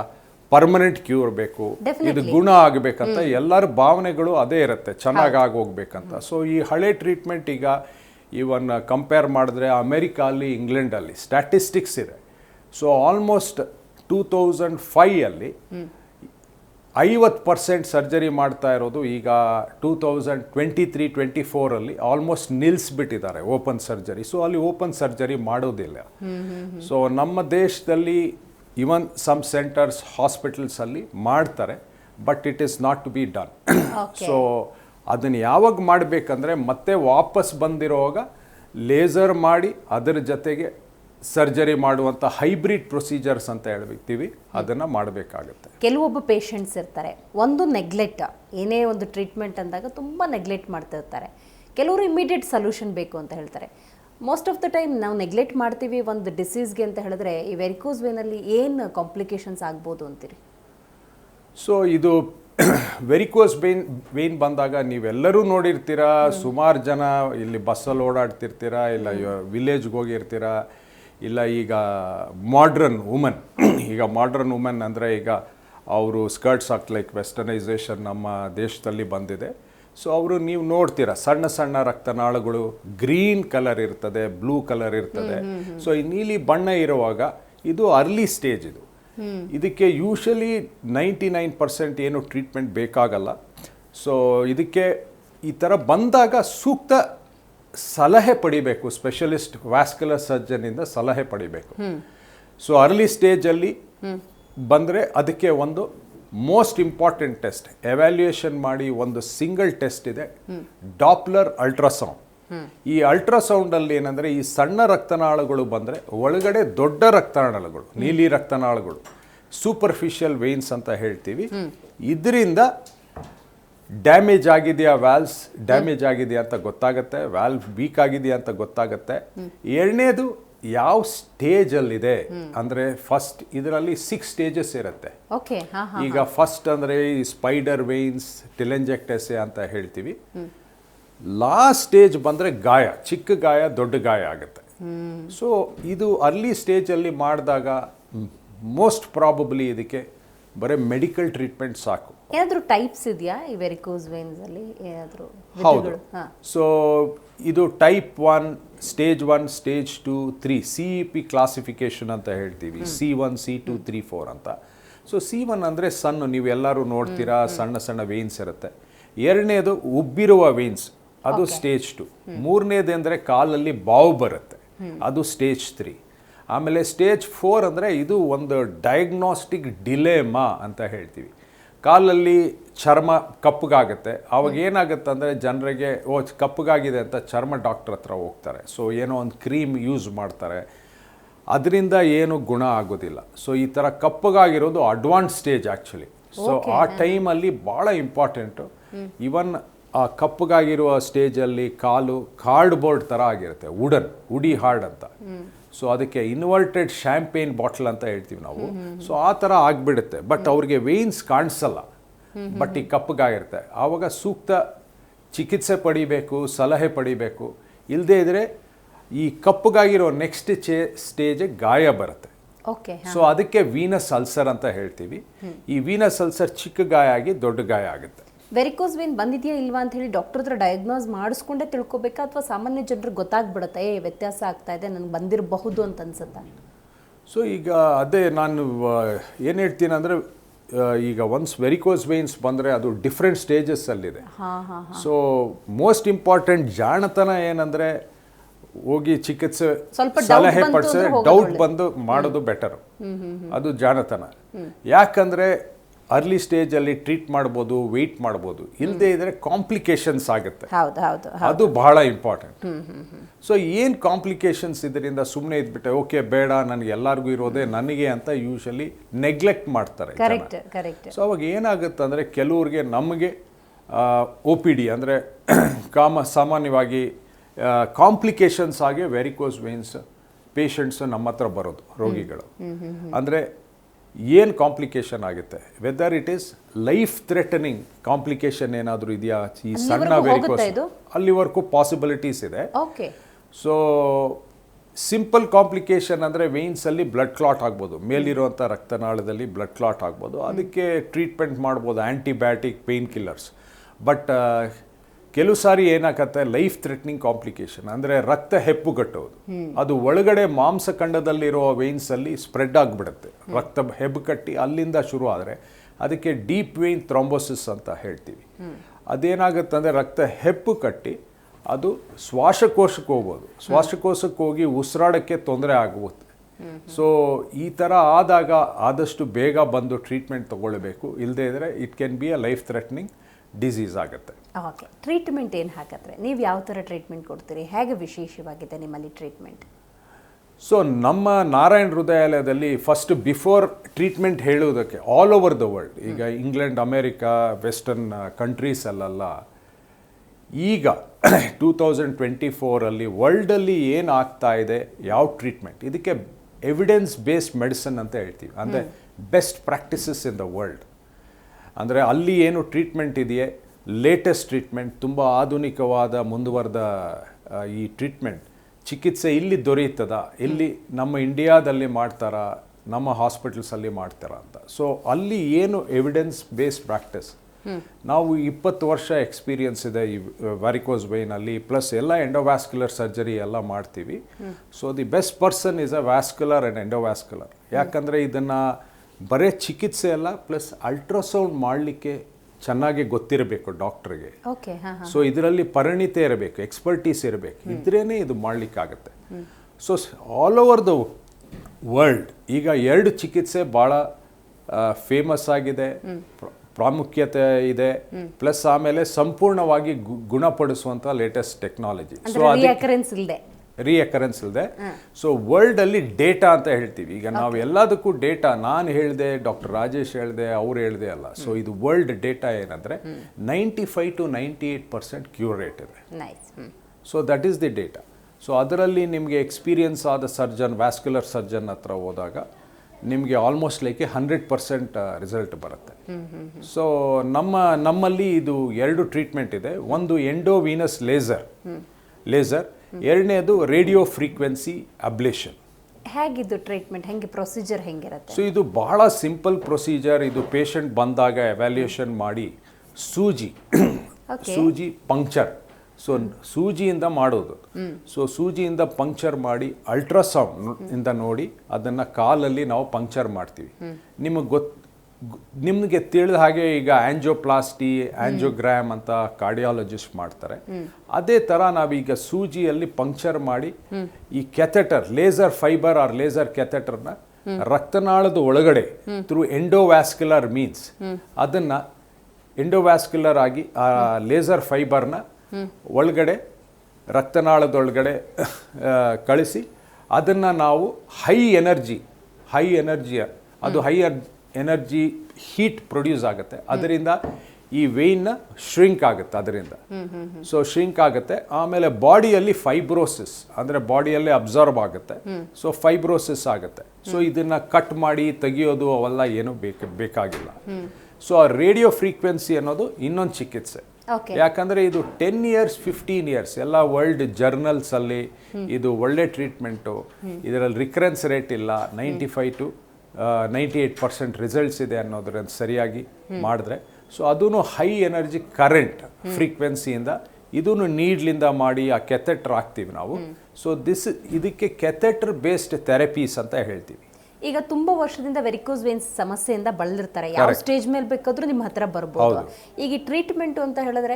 ಪರ್ಮನೆಂಟ್ ಕ್ಯೂರ್ ಬೇಕು. ಇದು ಗುಣ ಆಗಬೇಕಂತ ಎಲ್ಲರ ಭಾವನೆಗಳು ಅದೇ ಇರುತ್ತೆ ಚೆನ್ನಾಗಿ ಆಗೋಗ್ಬೇಕಂತ. ಸೊ ಈ ಹಳೆ ಟ್ರೀಟ್ಮೆಂಟ್ ಈಗ ಇವನ್ ಕಂಪೇರ್ ಮಾಡಿದ್ರೆ ಅಮೆರಿಕಾಲಿ ಇಂಗ್ಲೆಂಡಲ್ಲಿ ಸ್ಟ್ಯಾಟಿಸ್ಟಿಕ್ಸ್ ಇದೆ. ಸೊ ಆಲ್ಮೋಸ್ಟ್ ಟೂ ತೌಸಂಡ್ ಫೈಯಲ್ಲಿ ಐವತ್ತು ಪರ್ಸೆಂಟ್ ಸರ್ಜರಿ ಮಾಡ್ತಾ ಇರೋದು ಈಗ two thousand twenty three twenty ಫೋರಲ್ಲಿ almost ನಿಲ್ಲಿಸ್ಬಿಟ್ಟಿದ್ದಾರೆ ಓಪನ್ ಸರ್ಜರಿ ಸೊ ಅಲ್ಲಿ ಓಪನ್ ಸರ್ಜರಿ ಮಾಡೋದಿಲ್ಲ. ಸೊ ನಮ್ಮ ದೇಶದಲ್ಲಿ ಇವನ್ ಸಮ್ ಸೆಂಟರ್ಸ್ ಹಾಸ್ಪಿಟಲ್ಸಲ್ಲಿ ಮಾಡ್ತಾರೆ but it is not to be done so ಅದನ್ನು ಯಾವಾಗ ಮಾಡಬೇಕಂದ್ರೆ ಮತ್ತೆ ವಾಪಸ್ ಬಂದಿರೋವಾಗ ಲೇಸರ್ ಮಾಡಿ ಅದರ ಜೊತೆಗೆ ಸರ್ಜರಿ ಮಾಡುವಂಥ ಹೈಬ್ರಿಡ್ ಪ್ರೊಸೀಜರ್ಸ್ ಅಂತ ಹೇಳ್ಬಿಡ್ತೀವಿ ಅದನ್ನು ಮಾಡಬೇಕಾಗುತ್ತೆ. ಕೆಲವೊಬ್ಬ ಪೇಷಂಟ್ಸ್ ಇರ್ತಾರೆ. ಒಂದು ನೆಗ್ಲೆಕ್ಟ್ ಏನೇ ಒಂದು ಟ್ರೀಟ್ಮೆಂಟ್ ಅಂದಾಗ ತುಂಬ ನೆಗ್ಲೆಕ್ಟ್ ಮಾಡ್ತಿರ್ತಾರೆ. ಕೆಲವರು ಇಮಿಡಿಯೇಟ್ ಸೊಲ್ಯೂಷನ್ ಬೇಕು ಅಂತ ಹೇಳ್ತಾರೆ. ಮೋಸ್ಟ್ ಆಫ್ ದ ಟೈಮ್ ನಾವು ನೆಗ್ಲೆಕ್ಟ್ ಮಾಡ್ತೀವಿ ಒಂದು ಡಿಸೀಸ್ಗೆ ಅಂತ ಹೇಳಿದ್ರೆ ಈ ವೆರಿಕೋಸ್ ವೇನಲ್ಲಿ ಏನು ಕಾಂಪ್ಲಿಕೇಶನ್ಸ್ ಆಗ್ಬೋದು ಅಂತೀರಿ? ಸೊ ಇದು ವೆರಿಕೋಸ್ ವೇನ್ ವೇನ್ ಬಂದಾಗ ನೀವೆಲ್ಲರೂ ನೋಡಿರ್ತೀರಾ ಸುಮಾರು ಜನ ಇಲ್ಲಿ ಬಸ್ಸಲ್ಲಿ ಓಡಾಡ್ತಿರ್ತೀರಾ ಇಲ್ಲ ವಿಲೇಜ್ಗೆ ಹೋಗಿರ್ತೀರಾ ಇಲ್ಲ ಈಗ ಮಾಡ್ರನ್ ವುಮನ್ ಈಗ ಮಾಡ್ರನ್ ವುಮನ್ ಅಂದರೆ ಈಗ ಅವರು ಸ್ಕರ್ಟ್ಸ್ ಹಾಕ್ ಲೈಕ್ ವೆಸ್ಟರ್ನೈಸೇಷನ್ ನಮ್ಮ ದೇಶದಲ್ಲಿ ಬಂದಿದೆ. ಸೊ ಅವರು ನೀವು ನೋಡ್ತೀರಾ ಸಣ್ಣ ಸಣ್ಣ ರಕ್ತನಾಳಗಳು ಗ್ರೀನ್ ಕಲರ್ ಇರ್ತದೆ ಬ್ಲೂ ಕಲರ್ ಇರ್ತದೆ. ಸೊ ಈ ನೀಲಿ ಬಣ್ಣ ಇರುವಾಗ ಇದು ಅರ್ಲಿ ಸ್ಟೇಜ್ ಇದು. ಇದಕ್ಕೆ ಯೂಶಲಿ ನೈಂಟಿ ನೈನ್ ಪರ್ಸೆಂಟ್ ಏನು ಟ್ರೀಟ್ಮೆಂಟ್ ಬೇಕಾಗಲ್ಲ. ಸೊ ಇದಕ್ಕೆ ಈ ಥರ ಬಂದಾಗ ಸೂಕ್ತ ಸಲಹೆ ಪಡಿಬೇಕು ಸ್ಪೆಷಲಿಸ್ಟ್ ವ್ಯಾಸ್ಕ್ಯುಲರ್ ಸರ್ಜನಿಂದ ಸಲಹೆ ಪಡಿಬೇಕು. ಸೊ ಅರ್ಲಿ ಸ್ಟೇಜಲ್ಲಿ ಬಂದರೆ ಅದಕ್ಕೆ ಒಂದು ಮೋಸ್ಟ್ ಇಂಪಾರ್ಟೆಂಟ್ ಟೆಸ್ಟ್ ಎವ್ಯಾಲ್ಯೂಯೇಷನ್ ಮಾಡಿ ಒಂದು ಸಿಂಗಲ್ ಟೆಸ್ಟ್ ಇದೆ. ಡಾಪ್ಲರ್ ಅಲ್ಟ್ರಾಸೌಂಡ್ ಈ ಅಲ್ಟ್ರಾಸೌಂಡಲ್ಲಿ ಏನಂದರೆ ಈ ಸಣ್ಣ ರಕ್ತನಾಳಗಳು ಬಂದರೆ ಒಳಗಡೆ ದೊಡ್ಡ ರಕ್ತನಾಳಗಳು, ನೀಲಿ ರಕ್ತನಾಳಗಳು ಸೂಪರ್ಫಿಷಿಯಲ್ ವೇನ್ಸ್ ಅಂತ ಹೇಳ್ತೀವಿ. ಇದರಿಂದ ಡ್ಯಾಮೇಜ್ ಆಗಿದೆಯಾ ವ್ಯಾಲ್ವ್ಸ್ ಡ್ಯಾಮೇಜ್ ಆಗಿದೆಯಾ ಅಂತ ಗೊತ್ತಾಗುತ್ತೆ. ವ್ಯಾಲ್ವ್ ವೀಕ್ ಆಗಿದೆಯಾ ಅಂತ ಗೊತ್ತಾಗುತ್ತೆ. ಎರಡನೇದು ಯಾವ ಸ್ಟೇಜಲ್ಲಿದೆ ಅಂದರೆ ಫಸ್ಟ್ ಇದರಲ್ಲಿ ಸಿಕ್ಸ್ ಸ್ಟೇಜಸ್ ಇರುತ್ತೆ. ಓಕೆ ಈಗ ಫಸ್ಟ್ ಅಂದರೆ ಈ ಸ್ಪೈಡರ್ ವೇನ್ಸ್ ಟಿಲೆಂಜೆಕ್ಟೆಸೆ ಅಂತ ಹೇಳ್ತೀವಿ. ಲಾಸ್ಟ್ ಸ್ಟೇಜ್ ಬಂದರೆ ಗಾಯ ಚಿಕ್ಕ ಗಾಯ ದೊಡ್ಡ ಗಾಯ ಆಗುತ್ತೆ. ಸೊ ಇದು ಅರ್ಲಿ ಸ್ಟೇಜಲ್ಲಿ ಮಾಡಿದಾಗ ಮೋಸ್ಟ್ ಪ್ರಾಬಬ್ಲಿ ಇದಕ್ಕೆ ಬರೀ ಮೆಡಿಕಲ್ ಟ್ರೀಟ್ಮೆಂಟ್ ಸಾಕು. ಏನಾದರೂ ಟೈಪ್ಸ್ ಇದೆಯಾ ಈ ವೆರಿಕೋಸ್ ವೇನ್ಸಲ್ಲಿ ಏನಾದರೂ ಹೌದು. ಸೊ ಇದು type one stage one stage two three C E P classification ಅಂತ ಹೇಳ್ತೀವಿ. C one C two three four ಅಂತ. ಸೊ ಸಿ ಒನ್ ಅಂದರೆ ಸಣ್ಣ ನೀವೆಲ್ಲರೂ ನೋಡ್ತೀರಾ ಸಣ್ಣ ಸಣ್ಣ ವೇನ್ಸ್ ಇರುತ್ತೆ. ಎರಡನೇದು ಉಬ್ಬಿರುವ ವೇನ್ಸ್ ಅದು ಸ್ಟೇಜ್ ಟು ಮೂರನೇದು ಅಂದರೆ ಕಾಲಲ್ಲಿ ಬಾವು ಬರುತ್ತೆ. ಅದು ಸ್ಟೇಜ್ ತ್ರೀ ಆಮೇಲೆ ಸ್ಟೇಜ್ ಫೋರ್ ಅಂದರೆ ಇದು ಒಂದು ಡಯಾಗ್ನೋಸ್ಟಿಕ್ ಡಿಲೇಮಾ ಅಂತ ಹೇಳ್ತೀವಿ. ಕಾಲಲ್ಲಿ ಚರ್ಮ ಕಪ್ಪಗಾಗುತ್ತೆ. ಅವಾಗ ಏನಾಗುತ್ತೆ ಅಂದರೆ ಜನರಿಗೆ ಓ ಕಪ್ಪಗಾಗಿದೆ ಅಂತ ಚರ್ಮ ಡಾಕ್ಟರ್ ಹತ್ರ ಹೋಗ್ತಾರೆ. ಸೊ ಏನೋ ಒಂದು ಕ್ರೀಮ್ ಯೂಸ್ ಮಾಡ್ತಾರೆ. ಅದರಿಂದ ಏನು ಗುಣ ಆಗೋದಿಲ್ಲ. ಸೊ ಈ ಥರ ಕಪ್ಪಗಾಗಿರೋದು ಅಡ್ವಾನ್ಸ್ ಸ್ಟೇಜ್ ಆ್ಯಕ್ಚುಲಿ ಸೊ ಆ ಟೈಮಲ್ಲಿ ಭಾಳ ಇಂಪಾರ್ಟೆಂಟು. ಈವನ್ ಆ ಕಪ್ಪಗಾಗಿರುವ ಸ್ಟೇಜಲ್ಲಿ ಕಾಲು ಕಾರ್ಡ್ ಬೋರ್ಡ್ ಥರ ಆಗಿರುತ್ತೆ. ವುಡನ್ ಉಡಿ ಹಾರ್ಡ್ ಅಂತ. ಸೊ ಅದಕ್ಕೆ ಇನ್ವರ್ಟೆಡ್ ಶ್ಯಾಂಪೇನ್ ಬಾಟ್ಲ್ ಅಂತ ಹೇಳ್ತೀವಿ ನಾವು. ಸೊ ಆ ಥರ ಆಗಿಬಿಡುತ್ತೆ. ಬಟ್ ಅವ್ರಿಗೆ ವೇನ್ಸ್ ಕಾಣಿಸಲ್ಲ. ಬಟ್ ಈ ಕಪ್ಪಗಾಗಿರುತ್ತೆ. ಆವಾಗ ಸೂಕ್ತ ಚಿಕಿತ್ಸೆ ಪಡಿಬೇಕು ಸಲಹೆ ಪಡಿಬೇಕು. ಇಲ್ಲದೇ ಇದ್ರೆ ಈ ಕಪ್ಪಗಾಗಿರೋ ನೆಕ್ಸ್ಟ್ ಚೇ ಸ್ಟೇಜಿಗೆ ಗಾಯ ಬರುತ್ತೆ. ಓಕೆ ಸೊ ಅದಕ್ಕೆ ವೀನಸ್ ಅಲ್ಸರ್ ಅಂತ ಹೇಳ್ತೀವಿ. ಈ ವೀನಸ್ ಅಲ್ಸರ್ ಚಿಕ್ಕ ಗಾಯ ಆಗಿ ದೊಡ್ಡ ಗಾಯ ಆಗುತ್ತೆ. ವೆರಿಕೋಸ್ ವೀನ್ ಬಂದಿದೆಯಾ ಇಲ್ವಾ ಅಂತ ಹೇಳಿ ಡಾಕ್ಟರ್ ಹತ್ರ ಡಯಾಗ್ನೋಸ್ ಮಾಡಿಸ್ಕೊಂಡೇ ತಿಳ್ಕೊಬೇಕಾ? ಅಥವಾ ಸಾಮಾನ್ಯ ಜನರಿಗೆ ಗೊತ್ತಾಗ್ಬಿಡುತ್ತೆ ಏ ವ್ಯತ್ಯಾಸ ಆಗ್ತಾ ಇದೆ ನನಗೆ ಬಂದಿರಬಹುದು ಅಂತ ಅನ್ಸುತ್ತೆ? ಸೊ ಈಗ ಅದೇ ನಾನು ಏನು ಹೇಳ್ತೀನಿ ಅಂದರೆ ಈಗ ಒನ್ಸ್ ವೆರಿಕೋಸ್ ವೇನ್ಸ್ ಬಂದರೆ ಅದು ಡಿಫ್ರೆಂಟ್ ಸ್ಟೇಜಸ್ಸಲ್ಲಿದೆ ಸೊ ಮೋಸ್ಟ್ ಇಂಪಾರ್ಟೆಂಟ್ ಜಾಣತನ ಏನಂದರೆ ಹೋಗಿ ಚಿಕಿತ್ಸೆ ಸಲಹೆ ಪಡಿಸಿದ್ರೆ ಡೌಟ್ ಬಂದು ಮಾಡೋದು ಬೆಟರ್ ಅದು ಜಾಣತನ. ಯಾಕಂದರೆ ಅರ್ಲಿ ಸ್ಟೇಜಲ್ಲಿ ಟ್ರೀಟ್ ಮಾಡ್ಬೋದು ವೆಯ್ಟ್ ಮಾಡ್ಬೋದು ಇಲ್ಲದೆ ಇದ್ರೆ ಕಾಂಪ್ಲಿಕೇಶನ್ಸ್ ಆಗುತ್ತೆ. ಹೌದು ಹೌದು ಅದು ಬಹಳ ಇಂಪಾರ್ಟೆಂಟ್ ಸೊ ಏನು ಕಾಂಪ್ಲಿಕೇಶನ್ಸ್ ಇದರಿಂದ ಸುಮ್ಮನೆ ಇದ್ಬಿಟ್ಟೆ ಓಕೆ ಬೇಡ ನನಗೆ ಎಲ್ಲರಿಗೂ ಇರೋದೇ ನನಗೆ ಅಂತ ಯೂಶಲಿ ನೆಗ್ಲೆಕ್ಟ್ ಮಾಡ್ತಾರೆ ಸೊ ಅವಾಗ ಏನಾಗುತ್ತೆ ಅಂದರೆ ಕೆಲವ್ರಿಗೆ ನಮಗೆ ಒ ಪಿ ಡಿ ಅಂದರೆ ಕಾಮ ಸಾಮಾನ್ಯವಾಗಿ ಕಾಂಪ್ಲಿಕೇಶನ್ಸ್ ಆಗಿ ವೆರಿಕೋಸ್ ವೇನ್ಸ್ ಪೇಷಂಟ್ಸ್ ನಮ್ಮ ಹತ್ರ ಬರೋದು ರೋಗಿಗಳು. ಅಂದರೆ ಏನು ಕಾಂಪ್ಲಿಕೇಶನ್ ಆಗುತ್ತೆ? Whether it is life threatening complication ಏನಾದರೂ ಇದೆಯಾ? ಈ ಸಣ್ಣ ವೆರಿಕೋಸ್ ಅಲ್ಲಿವರೆಗೂ ಪಾಸಿಬಿಲಿಟೀಸ್ ಇದೆ. ಓಕೆ ಸೊ ಸಿಂಪಲ್ ಕಾಂಪ್ಲಿಕೇಶನ್ ಅಂದರೆ ವೇನ್ಸಲ್ಲಿ ಬ್ಲಡ್ ಕ್ಲಾಟ್ ಆಗ್ಬೋದು. ಮೇಲಿರುವಂಥ ರಕ್ತನಾಳದಲ್ಲಿ ಬ್ಲಡ್ ಕ್ಲಾಟ್ ಆಗ್ಬೋದು. ಅದಕ್ಕೆ ಟ್ರೀಟ್ಮೆಂಟ್ ಮಾಡ್ಬೋದು ಆ್ಯಂಟಿಬಯಾಟಿಕ್ ಪೇನ್ ಕಿಲ್ಲರ್ಸ್ ಬಟ್ ಕೆಲವು ಸಾರಿ ಏನಾಗತ್ತೆ ಲೈಫ್ ಥ್ರೆಟ್ನಿಂಗ್ ಕಾಂಪ್ಲಿಕೇಶನ್ ಅಂದರೆ ರಕ್ತ ಹೆಪ್ಪುಗಟ್ಟೋದು ಅದು ಒಳಗಡೆ ಮಾಂಸಖಂಡದಲ್ಲಿರೋ ವೇನ್ಸಲ್ಲಿ ಸ್ಪ್ರೆಡ್ ಆಗಿಬಿಡುತ್ತೆ. ರಕ್ತ ಹೆಬ್ಬು ಕಟ್ಟಿ ಅಲ್ಲಿಂದ ಶುರು ಆದರೆ ಅದಕ್ಕೆ ಡೀಪ್ ವೇನ್ ಥ್ರಾಂಬೋಸಿಸ್ ಅಂತ ಹೇಳ್ತೀವಿ. ಅದೇನಾಗುತ್ತೆ ಅಂದರೆ ರಕ್ತ ಹೆಪ್ಪು ಕಟ್ಟಿ ಅದು ಶ್ವಾಸಕೋಶಕ್ಕೆ ಹೋಗ್ಬೋದು. ಶ್ವಾಸಕೋಶಕ್ಕೆ ಹೋಗಿ ಉಸಿರಾಡೋಕ್ಕೆ ತೊಂದರೆ ಆಗುತ್ತೆ. ಸೊ ಈ ಥರ ಆದಾಗ ಆದಷ್ಟು ಬೇಗ ಬಂದು ಟ್ರೀಟ್ಮೆಂಟ್ ತಗೊಳ್ಬೇಕು. ಇಲ್ಲದೇ ಇದ್ದರೆ it can be a life threatening disease ಆಗುತ್ತೆ. ಓಕೆ ಟ್ರೀಟ್ಮೆಂಟ್ ಏನು ಹಾಕಿದ್ರೆ? ನೀವು ಯಾವ ಥರ ಟ್ರೀಟ್ಮೆಂಟ್ ಕೊಡ್ತೀರಿ? ಹೇಗೆ ವಿಶೇಷವಾಗಿದೆ ನಿಮ್ಮಲ್ಲಿ ಟ್ರೀಟ್ಮೆಂಟ್ ಸೊ ನಮ್ಮ ನಾರಾಯಣ ಹೃದಯಾಲಯದಲ್ಲಿ ಫಸ್ಟ್ ಬಿಫೋರ್ ಟ್ರೀಟ್ಮೆಂಟ್ ಹೇಳುವುದಕ್ಕೆ ಆಲ್ ಓವರ್ ದ ವರ್ಲ್ಡ್ ಈಗ ಇಂಗ್ಲೆಂಡ್ ಅಮೇರಿಕಾ ವೆಸ್ಟರ್ನ್ ಕಂಟ್ರೀಸಲ್ಲೆಲ್ಲ ಈಗ ಟೂ ತೌಸಂಡ್ ಟ್ವೆಂಟಿ ಫೋರಲ್ಲಿ ವರ್ಲ್ಡಲ್ಲಿ ಏನು ಆಗ್ತಾ ಇದೆ ಯಾವ ಟ್ರೀಟ್ಮೆಂಟ್ ಇದಕ್ಕೆ ಎವಿಡೆನ್ಸ್ ಬೇಸ್ಡ್ ಮೆಡಿಸನ್ ಅಂತ ಹೇಳ್ತೀವಿ. ಅಂದರೆ best practices in the world ಅಂದರೆ ಅಲ್ಲಿ ಏನು ಟ್ರೀಟ್ಮೆಂಟ್ ಇದೆಯೇ? ಲೇಟೆಸ್ಟ್ ಟ್ರೀಟ್ಮೆಂಟ್ ತುಂಬ ಆಧುನಿಕವಾದ ಮುಂದುವರೆದ ಈ ಟ್ರೀಟ್ಮೆಂಟ್ ಚಿಕಿತ್ಸೆ ಇಲ್ಲಿ ದೊರೆಯುತ್ತದ? ಇಲ್ಲಿ ನಮ್ಮ ಇಂಡಿಯಾದಲ್ಲಿ ಮಾಡ್ತಾರಾ? ನಮ್ಮ ಹಾಸ್ಪಿಟಲ್ಸಲ್ಲಿ ಮಾಡ್ತಾರಾ ಅಂತ. ಸೊ ಅಲ್ಲಿ ಏನು ಎವಿಡೆನ್ಸ್ ಬೇಸ್ಡ್ ಪ್ರಾಕ್ಟೀಸ್ ನಾವು ಇಪ್ಪತ್ತು ವರ್ಷ ಎಕ್ಸ್ಪೀರಿಯನ್ಸ್ ಇದೆ ಈ ವ್ಯಾರಿಕೋಸ್ ವೈನಲ್ಲಿ ಪ್ಲಸ್ ಎಲ್ಲ ಎಂಡೋವ್ಯಾಸ್ಕ್ಯುಲರ್ ಸರ್ಜರಿ ಎಲ್ಲ ಮಾಡ್ತೀವಿ. So the best person is a vascular and endovascular ಯಾಕಂದರೆ ಇದನ್ನು ಬರೀ ಚಿಕಿತ್ಸೆ ಅಲ್ಲ ಪ್ಲಸ್ ಅಲ್ಟ್ರಾಸೌಂಡ್ ಮಾಡಲಿಕ್ಕೆ ಚೆನ್ನಾಗಿ ಗೊತ್ತಿರಬೇಕು ಡಾಕ್ಟ್ರಿಗೆ. ಸೊ ಇದರಲ್ಲಿ ಪರಿಣಿತಿ ಇರಬೇಕು ಎಕ್ಸ್ಪರ್ಟೀಸ್ ಇರಬೇಕು ಇದ್ರೇ ಇದು ಮಾಡಲಿಕ್ಕಾಗತ್ತೆ. So all over the world ಈಗ ಎರಡು ಚಿಕಿತ್ಸೆ ಭಾಳ ಫೇಮಸ್ ಆಗಿದೆ ಪ್ರಾಮುಖ್ಯತೆ ಇದೆ ಪ್ಲಸ್ ಆಮೇಲೆ ಸಂಪೂರ್ಣವಾಗಿ ಗುಣಪಡಿಸುವಂತ ಗುಣಪಡಿಸುವಂಥ ಲೇಟೆಸ್ಟ್ ಟೆಕ್ನಾಲಜಿ ಸೊ ರಿಯಕರೆನ್ಸ್ ಇಲ್ಲದೆ ಸೊ ವರ್ಲ್ಡ್ ಅಲ್ಲಿ ಡೇಟಾ ಅಂತ ಹೇಳ್ತೀವಿ. ಈಗ ನಾವು ಎಲ್ಲದಕ್ಕೂ ಡೇಟಾ ನಾನು ಹೇಳಿದೆ ಡಾಕ್ಟರ್ ರಾಜೇಶ್ ಹೇಳಿದೆ ಅವ್ರು ಹೇಳಿದೆ ಅಲ್ಲ. ಸೊ ಇದು ವರ್ಲ್ಡ್ ಡೇಟಾ ಏನಂದ್ರೆ ninety five to ninety eight percent cure rate ಇದೆ so that is the data so ಅದರಲ್ಲಿ ನಿಮಗೆ ಎಕ್ಸ್ಪೀರಿಯನ್ಸ್ ಆದ ಸರ್ಜನ್ ವ್ಯಾಸ್ಕ್ಯುಲರ್ ಸರ್ಜನ್ ಹತ್ರ ಹೋದಾಗ ನಿಮಗೆ almost like hundred percent result ಬರುತ್ತೆ. ಸೊ ನಮ್ಮ ನಮ್ಮಲ್ಲಿ ಇದು ಎರಡು ಟ್ರೀಟ್ಮೆಂಟ್ ಇದೆ. ಒಂದು ಎಂಡೋವೀನಸ್ ಲೇಸರ್ ಲೇಸರ್ ಎರಡನೇದು ರೇಡಿಯೋ ಫ್ರೀಕ್ವೆನ್ಸಿ ಅಬ್ಲೇಷನ್. ಹೇಗಿದ್ದು ಟ್ರೀಟ್ಮೆಂಟ್? ಹೆಂಗೆ ಪ್ರೊಸೀಜರ್ ಹೆಂಗಿರುತ್ತೆ? ಸೊ ಇದು ಬಹಳ ಸಿಂಪಲ್ ಪ್ರೊಸೀಜರ್. ಇದು ಪೇಷಂಟ್ ಬಂದಾಗ ಎವ್ಯಾಲ್ಯೂಯೇಷನ್ ಮಾಡಿ ಸೂಜಿ. ಸೂಜಿ ಪಂಕ್ಚರ್. ಸೊ ಸೂಜಿಯಿಂದ ಮಾಡೋದು. ಸೊ ಸೂಜಿಯಿಂದ ಪಂಕ್ಚರ್ ಮಾಡಿ ಅಲ್ಟ್ರಾಸೌಂಡ್ ಇಂದ ನೋಡಿ ಅದನ್ನ ಕಾಲಲ್ಲಿ ನಾವು ಪಂಕ್ಚರ್ ಮಾಡ್ತೀವಿ. ನಿಮಗೆ ಗೊತ್ ಗು- ನಿಮ್ಗೆ ತಿಳಿದ ಹಾಗೆ ಈಗ ಆಂಜೋಪ್ಲಾಸ್ಟಿ ಆಂಜೋಗ್ರಾಮ್ ಅಂತ ಕಾರ್ಡಿಯಾಲಜಿಸ್ಟ್ ಮಾಡ್ತಾರೆ. ಅದೇ ತರ ನಾವೀಗ ಸೂಜಿಯಲ್ಲಿ ಪಂಕ್ಚರ್ ಮಾಡಿ ಈ catheter laser fibre or laser ಕೆಥೆಟರ್ನ ರಕ್ತನಾಳದ ಒಳಗಡೆ ಥ್ರೂ ಎಂಡೋವ್ಯಾಸ್ಕ್ಯುಲರ್ ಮೀನ್ಸ್ ಅದನ್ನ ಎಂಡೋವ್ಯಾಸ್ಕ್ಯುಲರ್ ಆಗಿ ಆ ಲೇಸರ್ ಫೈಬರ್ನ ಒಳಗಡೆ ರಕ್ತನಾಳದೊಳಗಡೆ ಕಳಿಸಿ ಅದನ್ನು ನಾವು ಹೈ ಎನರ್ಜಿ ಹೈ ಎನರ್ಜಿಯ ಅದು ಹೈ ಎನರ್ಜಿ ಹೀಟ್ ಪ್ರೊಡ್ಯೂಸ್ ಆಗುತ್ತೆ. ಅದರಿಂದ ಈ ವೇಯ್ನ ಶ್ರಿಂಕ್ ಆಗುತ್ತೆ ಅದರಿಂದ. ಸೊ ಶ್ರಿಂಕ್ ಆಗುತ್ತೆ. ಆಮೇಲೆ ಬಾಡಿಯಲ್ಲಿ ಫೈಬ್ರೋಸಿಸ್ ಅಂದರೆ ಬಾಡಿಯಲ್ಲೇ ಅಬ್ಸರ್ವ್ ಆಗುತ್ತೆ. ಸೊ ಫೈಬ್ರೋಸಿಸ್ ಆಗುತ್ತೆ. ಸೊ ಇದನ್ನ ಕಟ್ ಮಾಡಿ ತೆಗಿಯೋದು ಅವೆಲ್ಲ ಏನು ಬೇಕು ಬೇಕಾಗಿಲ್ಲ. ಸೊ ಆ ರೇಡಿಯೋ ಫ್ರೀಕ್ವೆನ್ಸಿ ಅನ್ನೋದು ಇನ್ನೊಂದು ಚಿಕಿತ್ಸೆ. ಯಾಕಂದರೆ ಯಾಕಂದ್ರೆ ಇದು ಟೆನ್ ಇಯರ್ಸ್ ಫಿಫ್ಟೀನ್ ಇಯರ್ಸ್ ಎಲ್ಲ ವರ್ಲ್ಡ್ ಜರ್ನಲ್ಸಲ್ಲಿ ಇದು ಒಳ್ಳೆ ಟ್ರೀಟ್ಮೆಂಟು. ಇದರಲ್ಲಿ ರಿಕರೆನ್ಸ್ ರೇಟ್ ಇಲ್ಲ ninety five to ninety eight percent results ಇದೆ ಅನ್ನೋದ್ರಿಂದ ಸರಿಯಾಗಿ ಮಾಡಿದ್ರೆ. ಸೊ ಅದೂ ಹೈ ಎನರ್ಜಿ ಕರೆಂಟ್ ಫ್ರೀಕ್ವೆನ್ಸಿಯಿಂದ ಇದೂ ನೀಡ್ಲಿಂದ ಮಾಡಿ ಆ ಕೆಥೆಟ್ರ್ ಹಾಕ್ತೀವಿ ನಾವು. ಸೊ ದಿಸ್ ಇದಕ್ಕೆ ಕೆಥೆಟ್ರ್ ಬೇಸ್ಡ್ ಥೆರಪೀಸ್ ಅಂತ ಹೇಳ್ತೀವಿ. ಈಗ ತುಂಬಾ ವರ್ಷದಿಂದ ವೆರಿಕೋಸ್ ವೇನ್ಸ್ ಸಮಸ್ಯೆಯಿಂದ ಬಳಲಿರ್ತಾರೆ. ಯಾವ ಸ್ಟೇಜ್ ಮೇಲೆ ಬೇಕಾದ್ರೂ ನಿಮ್ಮ ಹತ್ರ ಬರ್ಬೋದು. ಈಗ ಟ್ರೀಟ್ಮೆಂಟ್ ಅಂತ ಹೇಳಿದ್ರೆ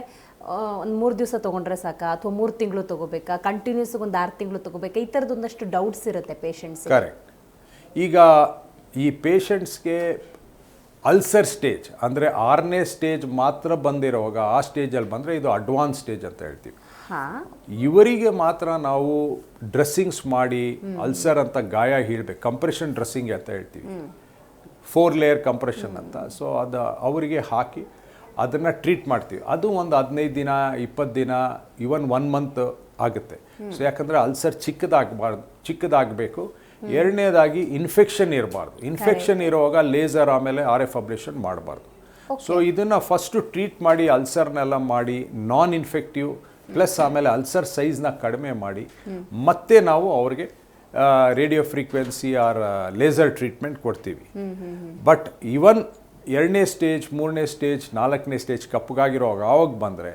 ಒಂದು ಮೂರು ದಿವಸ ತಗೊಂಡ್ರೆ ಸಾಕ? ಅಥವಾ ಮೂರು ತಿಂಗಳು ತಗೋಬೇಕಾ? ಕಂಟಿನ್ಯೂಸ್ ಒಂದು ಆರು ತಿಂಗಳು ತಗೋಬೇಕಾ? ಈ ಥರದ್ದು ಒಂದಷ್ಟು ಡೌಟ್ಸ್ ಇರುತ್ತೆ ಪೇಷಂಟ್ಸ್ ಕರೆಕ್ಟ್ ಈಗ ಈ ಪೇಷಂಟ್ಸ್ಗೆ ಅಲ್ಸರ್ ಸ್ಟೇಜ್ ಅಂದರೆ ಆರನೇ ಸ್ಟೇಜ್ ಮಾತ್ರ ಬಂದಿರುವಾಗ ಆ ಸ್ಟೇಜಲ್ಲಿ ಬಂದರೆ ಇದು ಅಡ್ವಾನ್ಸ್ ಸ್ಟೇಜ್ ಅಂತ ಹೇಳ್ತೀವಿ. ಇವರಿಗೆ ಮಾತ್ರ ನಾವು ಡ್ರೆಸ್ಸಿಂಗ್ಸ್ ಮಾಡಿ ಅಲ್ಸರ್ ಅಂತ ಗಾಯ ಹೀಳ್ಬೇಕು ಕಂಪ್ರೆಷನ್ ಡ್ರೆಸ್ಸಿಂಗ್ ಅಂತ ಹೇಳ್ತೀವಿ. ಫೋರ್ ಲೇಯರ್ ಕಂಪ್ರೆಷನ್ ಅಂತ. ಸೊ ಅದು ಅವರಿಗೆ ಹಾಕಿ ಅದನ್ನು ಟ್ರೀಟ್ ಮಾಡ್ತೀವಿ. ಅದು ಒಂದು ಹದಿನೈದು ದಿನ ಇಪ್ಪತ್ತು ದಿನ ಇವನ್ ಒನ್ ಮಂತ್ ಆಗುತ್ತೆ. ಸೊ ಯಾಕಂದರೆ ಅಲ್ಸರ್ ಚಿಕ್ಕದಾಗಬಾರ್ದು ಚಿಕ್ಕದಾಗಬೇಕು. ಎರಡನೇದಾಗಿ ಇನ್ಫೆಕ್ಷನ್ ಇರಬಾರ್ದು. ಇನ್ಫೆಕ್ಷನ್ ಇರುವಾಗ ಲೇಸರ್ ಆಮೇಲೆ ಆರ್ ಎಫ್ ಅಬ್ಲೇಷನ್ ಮಾಡಬಾರ್ದು. ಸೊ ಇದನ್ನು ಫಸ್ಟು ಟ್ರೀಟ್ ಮಾಡಿ ಅಲ್ಸರ್ನೆಲ್ಲ ಮಾಡಿ ನಾನ್ ಇನ್ಫೆಕ್ಟಿವ್ ಪ್ಲಸ್ ಆಮೇಲೆ ಅಲ್ಸರ್ ಸೈಜ್ನ ಕಡಿಮೆ ಮಾಡಿ ಮತ್ತೆ ನಾವು ಅವ್ರಿಗೆ radio frequency or laser treatment ಕೊಡ್ತೀವಿ. ಬಟ್ ಇವನ್ ಎರಡನೇ ಸ್ಟೇಜ್ ಮೂರನೇ ಸ್ಟೇಜ್ ನಾಲ್ಕನೇ ಸ್ಟೇಜ್ ಕಪ್ಪಗಾಗಿರುವಾಗ ಆವಾಗ ಬಂದರೆ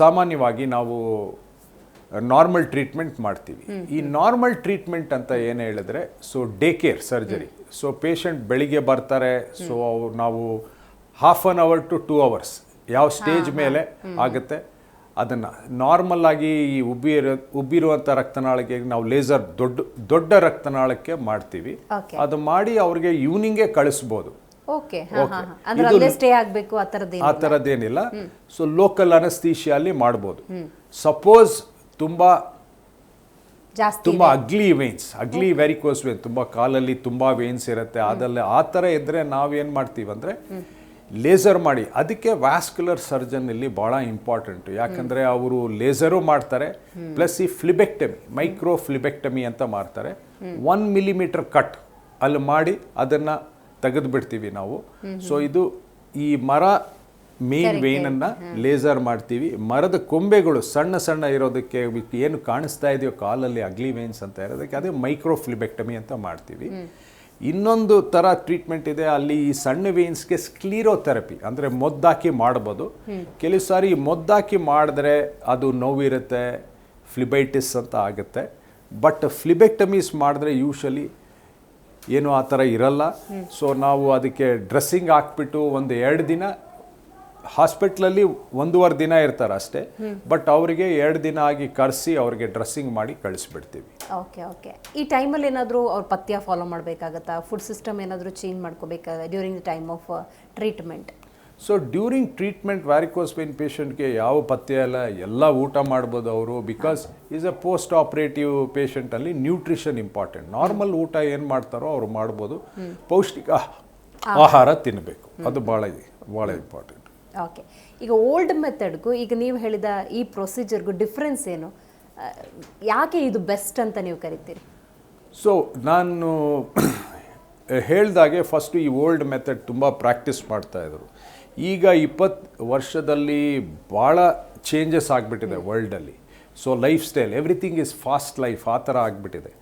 ಸಾಮಾನ್ಯವಾಗಿ ನಾವು ನಾರ್ಮಲ್ ಟ್ರೀಟ್ಮೆಂಟ್ ಮಾಡ್ತೀವಿ. ಈ ನಾರ್ಮಲ್ ಟ್ರೀಟ್ಮೆಂಟ್ ಅಂತ ಏನು ಹೇಳಿದ್ರೆ so day care surgery so patient ಬೆಳಿಗ್ಗೆ ಬರ್ತಾರೆ ಸೊ ಅವ್ರು ನಾವು half an hour to two hours ಯಾವ ಸ್ಟೇಜ್ ಮೇಲೆ ಆಗುತ್ತೆ ಅದನ್ನು ನಾರ್ಮಲ್ ಆಗಿ ಈ ಉಬ್ಬಿರೋ ಉಬ್ಬಿರುವಂಥ ರಕ್ತನಾಳಕ್ಕೆ ನಾವು ಲೇಸರ್ ದೊಡ್ಡ ದೊಡ್ಡ ರಕ್ತನಾಳಕ್ಕೆ ಮಾಡ್ತೀವಿ. ಅದು ಮಾಡಿ ಅವ್ರಿಗೆ ಈವ್ನಿಂಗೇ ಕಳಿಸ್ಬೋದು. ಆ ಥರದ್ದೇನಿಲ್ಲ ಸೊ ಲೋಕಲ್ ಅನಸ್ತೀಶಿಯಲ್ಲಿ ಮಾಡ್ಬೋದು. ಸಪೋಸ್ ತುಂಬ ಜಾಸ್ತಿ ತುಂಬ ugly veins ugly varicose vein ತುಂಬ ಕಾಲಲ್ಲಿ ತುಂಬ ವೇನ್ಸ್ ಇರುತ್ತೆ. ಅದಲ್ಲೇ ಆ ಥರ ಇದ್ದರೆ ನಾವೇನು ಮಾಡ್ತೀವಿ ಅಂದರೆ ಲೇಸರ್ ಮಾಡಿ. ಅದಕ್ಕೆ ವ್ಯಾಸ್ಕ್ಯುಲರ್ ಸರ್ಜನ್ ಇಲ್ಲಿ ಭಾಳ ಇಂಪಾರ್ಟೆಂಟ್ ಯಾಕಂದರೆ ಅವರು ಲೇಸರು ಮಾಡ್ತಾರೆ ಪ್ಲಸ್ ಈ ಫ್ಲಿಬೆಕ್ಟಮಿ ಮೈಕ್ರೋ ಫ್ಲಿಬೆಕ್ಟಮಿ ಅಂತ ಮಾಡ್ತಾರೆ. ಒನ್ ಮಿಲಿಮೀಟರ್ ಕಟ್ ಅಲ್ಲಿ ಮಾಡಿ ಅದನ್ನು ತೆಗೆದುಬಿಡ್ತೀವಿ ನಾವು. ಸೊ ಇದು ಈ ಮರ ಮೇನ್ ವೇನನ್ನು ಲೇಸರ್ ಮಾಡ್ತೀವಿ. ಮರದ ಕೊಂಬೆಗಳು ಸಣ್ಣ ಸಣ್ಣ ಇರೋದಕ್ಕೆ ಏನು ಕಾಣಿಸ್ತಾ ಇದೆಯೋ ಕಾಲಲ್ಲಿ ಅಗ್ಲಿ ವೇನ್ಸ್ ಅಂತ ಇರೋದಕ್ಕೆ ಅದೇ ಮೈಕ್ರೋ ಫ್ಲಿಬೆಕ್ಟಮಿ ಅಂತ ಮಾಡ್ತೀವಿ. ಇನ್ನೊಂದು ಥರ ಟ್ರೀಟ್ಮೆಂಟ್ ಇದೆ. ಅಲ್ಲಿ ಈ ಸಣ್ಣ ವೇನ್ಸ್ಗೆ ಸ್ಕ್ಲೀರೋಥೆರಪಿ ಅಂದರೆ ಮೊದ್ದಾಕಿ ಮಾಡ್ಬೋದು. ಕೆಲವು ಸಾರಿ ಮೊದ್ದಾಕಿ ಮಾಡಿದ್ರೆ ಅದು ನೋವಿರುತ್ತೆ ಫ್ಲಿಬೈಟಿಸ್ ಅಂತ ಆಗುತ್ತೆ. ಬಟ್ ಫ್ಲಿಬೆಕ್ಟಮೀಸ್ ಮಾಡಿದ್ರೆ ಯೂಶಲಿ ಏನು ಆ ಥರ ಇರಲ್ಲ. ಸೊ ನಾವು ಅದಕ್ಕೆ ಡ್ರೆಸ್ಸಿಂಗ್ ಹಾಕ್ಬಿಟ್ಟು ಒಂದು ಎರಡು ದಿನ ಹಾಸ್ಪಿಟ್ಲಲ್ಲಿ ಒಂದೂವರೆ ದಿನ ಇರ್ತಾರೆ ಅಷ್ಟೇ. ಬಟ್ ಅವರಿಗೆ ಎರಡು ದಿನ ಆಗಿ ಕರೆಸಿ ಅವ್ರಿಗೆ ಡ್ರೆಸ್ಸಿಂಗ್ ಮಾಡಿ ಕಳಿಸ್ಬಿಡ್ತೀವಿ. Okay okay. ಈ ಟೈಮಲ್ಲಿ ಏನಾದರೂ ಅವ್ರ ಪಥ್ಯ ಫಾಲೋ ಮಾಡಬೇಕಾಗತ್ತಾ? ಫುಡ್ ಸಿಸ್ಟಮ್ ಏನಾದರೂ change ಮಾಡ್ಕೋಬೇಕಾ during the time of treatment so during treatment varicose pain ಪೇಷಂಟ್ಗೆ ಯಾವ ಪಥ್ಯ ಎಲ್ಲ ಎಲ್ಲ ಊಟ ಮಾಡ್ಬೋದು ಅವರು because is a post operative ಪೇಷಂಟಲ್ಲಿ nutrition important normal ಊಟ ಏನು ಮಾಡ್ತಾರೋ ಅವರು ಮಾಡ್ಬೋದು. ಪೌಷ್ಟಿಕ ಆಹಾರ. ತಿನ್ನಬೇಕು ಅದು ಭಾಳ ಭಾಳ ಇಂಪಾರ್ಟೆಂಟ್ ಓಕೆ ಈಗ ಓಲ್ಡ್ ಮೆಥಡ್ಗೂ ಈಗ ನೀವು ಹೇಳಿದ ಈ ಪ್ರೊಸೀಜರ್ಗೂ ಡಿಫ್ರೆನ್ಸ್ ಏನು? ಯಾಕೆ ಇದು ಬೆಸ್ಟ್ ಅಂತ ನೀವು ಕರಿತೀರಿ? ಸೊ ನಾನು ಹೇಳ್ದಾಗೆ ಫಸ್ಟು ಈ ಓಲ್ಡ್ ಮೆಥಡ್ ತುಂಬ ಪ್ರಾಕ್ಟೀಸ್ ಮಾಡ್ತಾಯಿದ್ರು ಈಗ ಇಪ್ಪತ್ತು ವರ್ಷದಲ್ಲಿ ಭಾಳ ಚೇಂಜಸ್ ಆಗಿಬಿಟ್ಟಿದೆ ವರ್ಲ್ಡಲ್ಲಿ so life style everything is fast life ಆ ಥರ ಆಗಿಬಿಟ್ಟಿದೆ.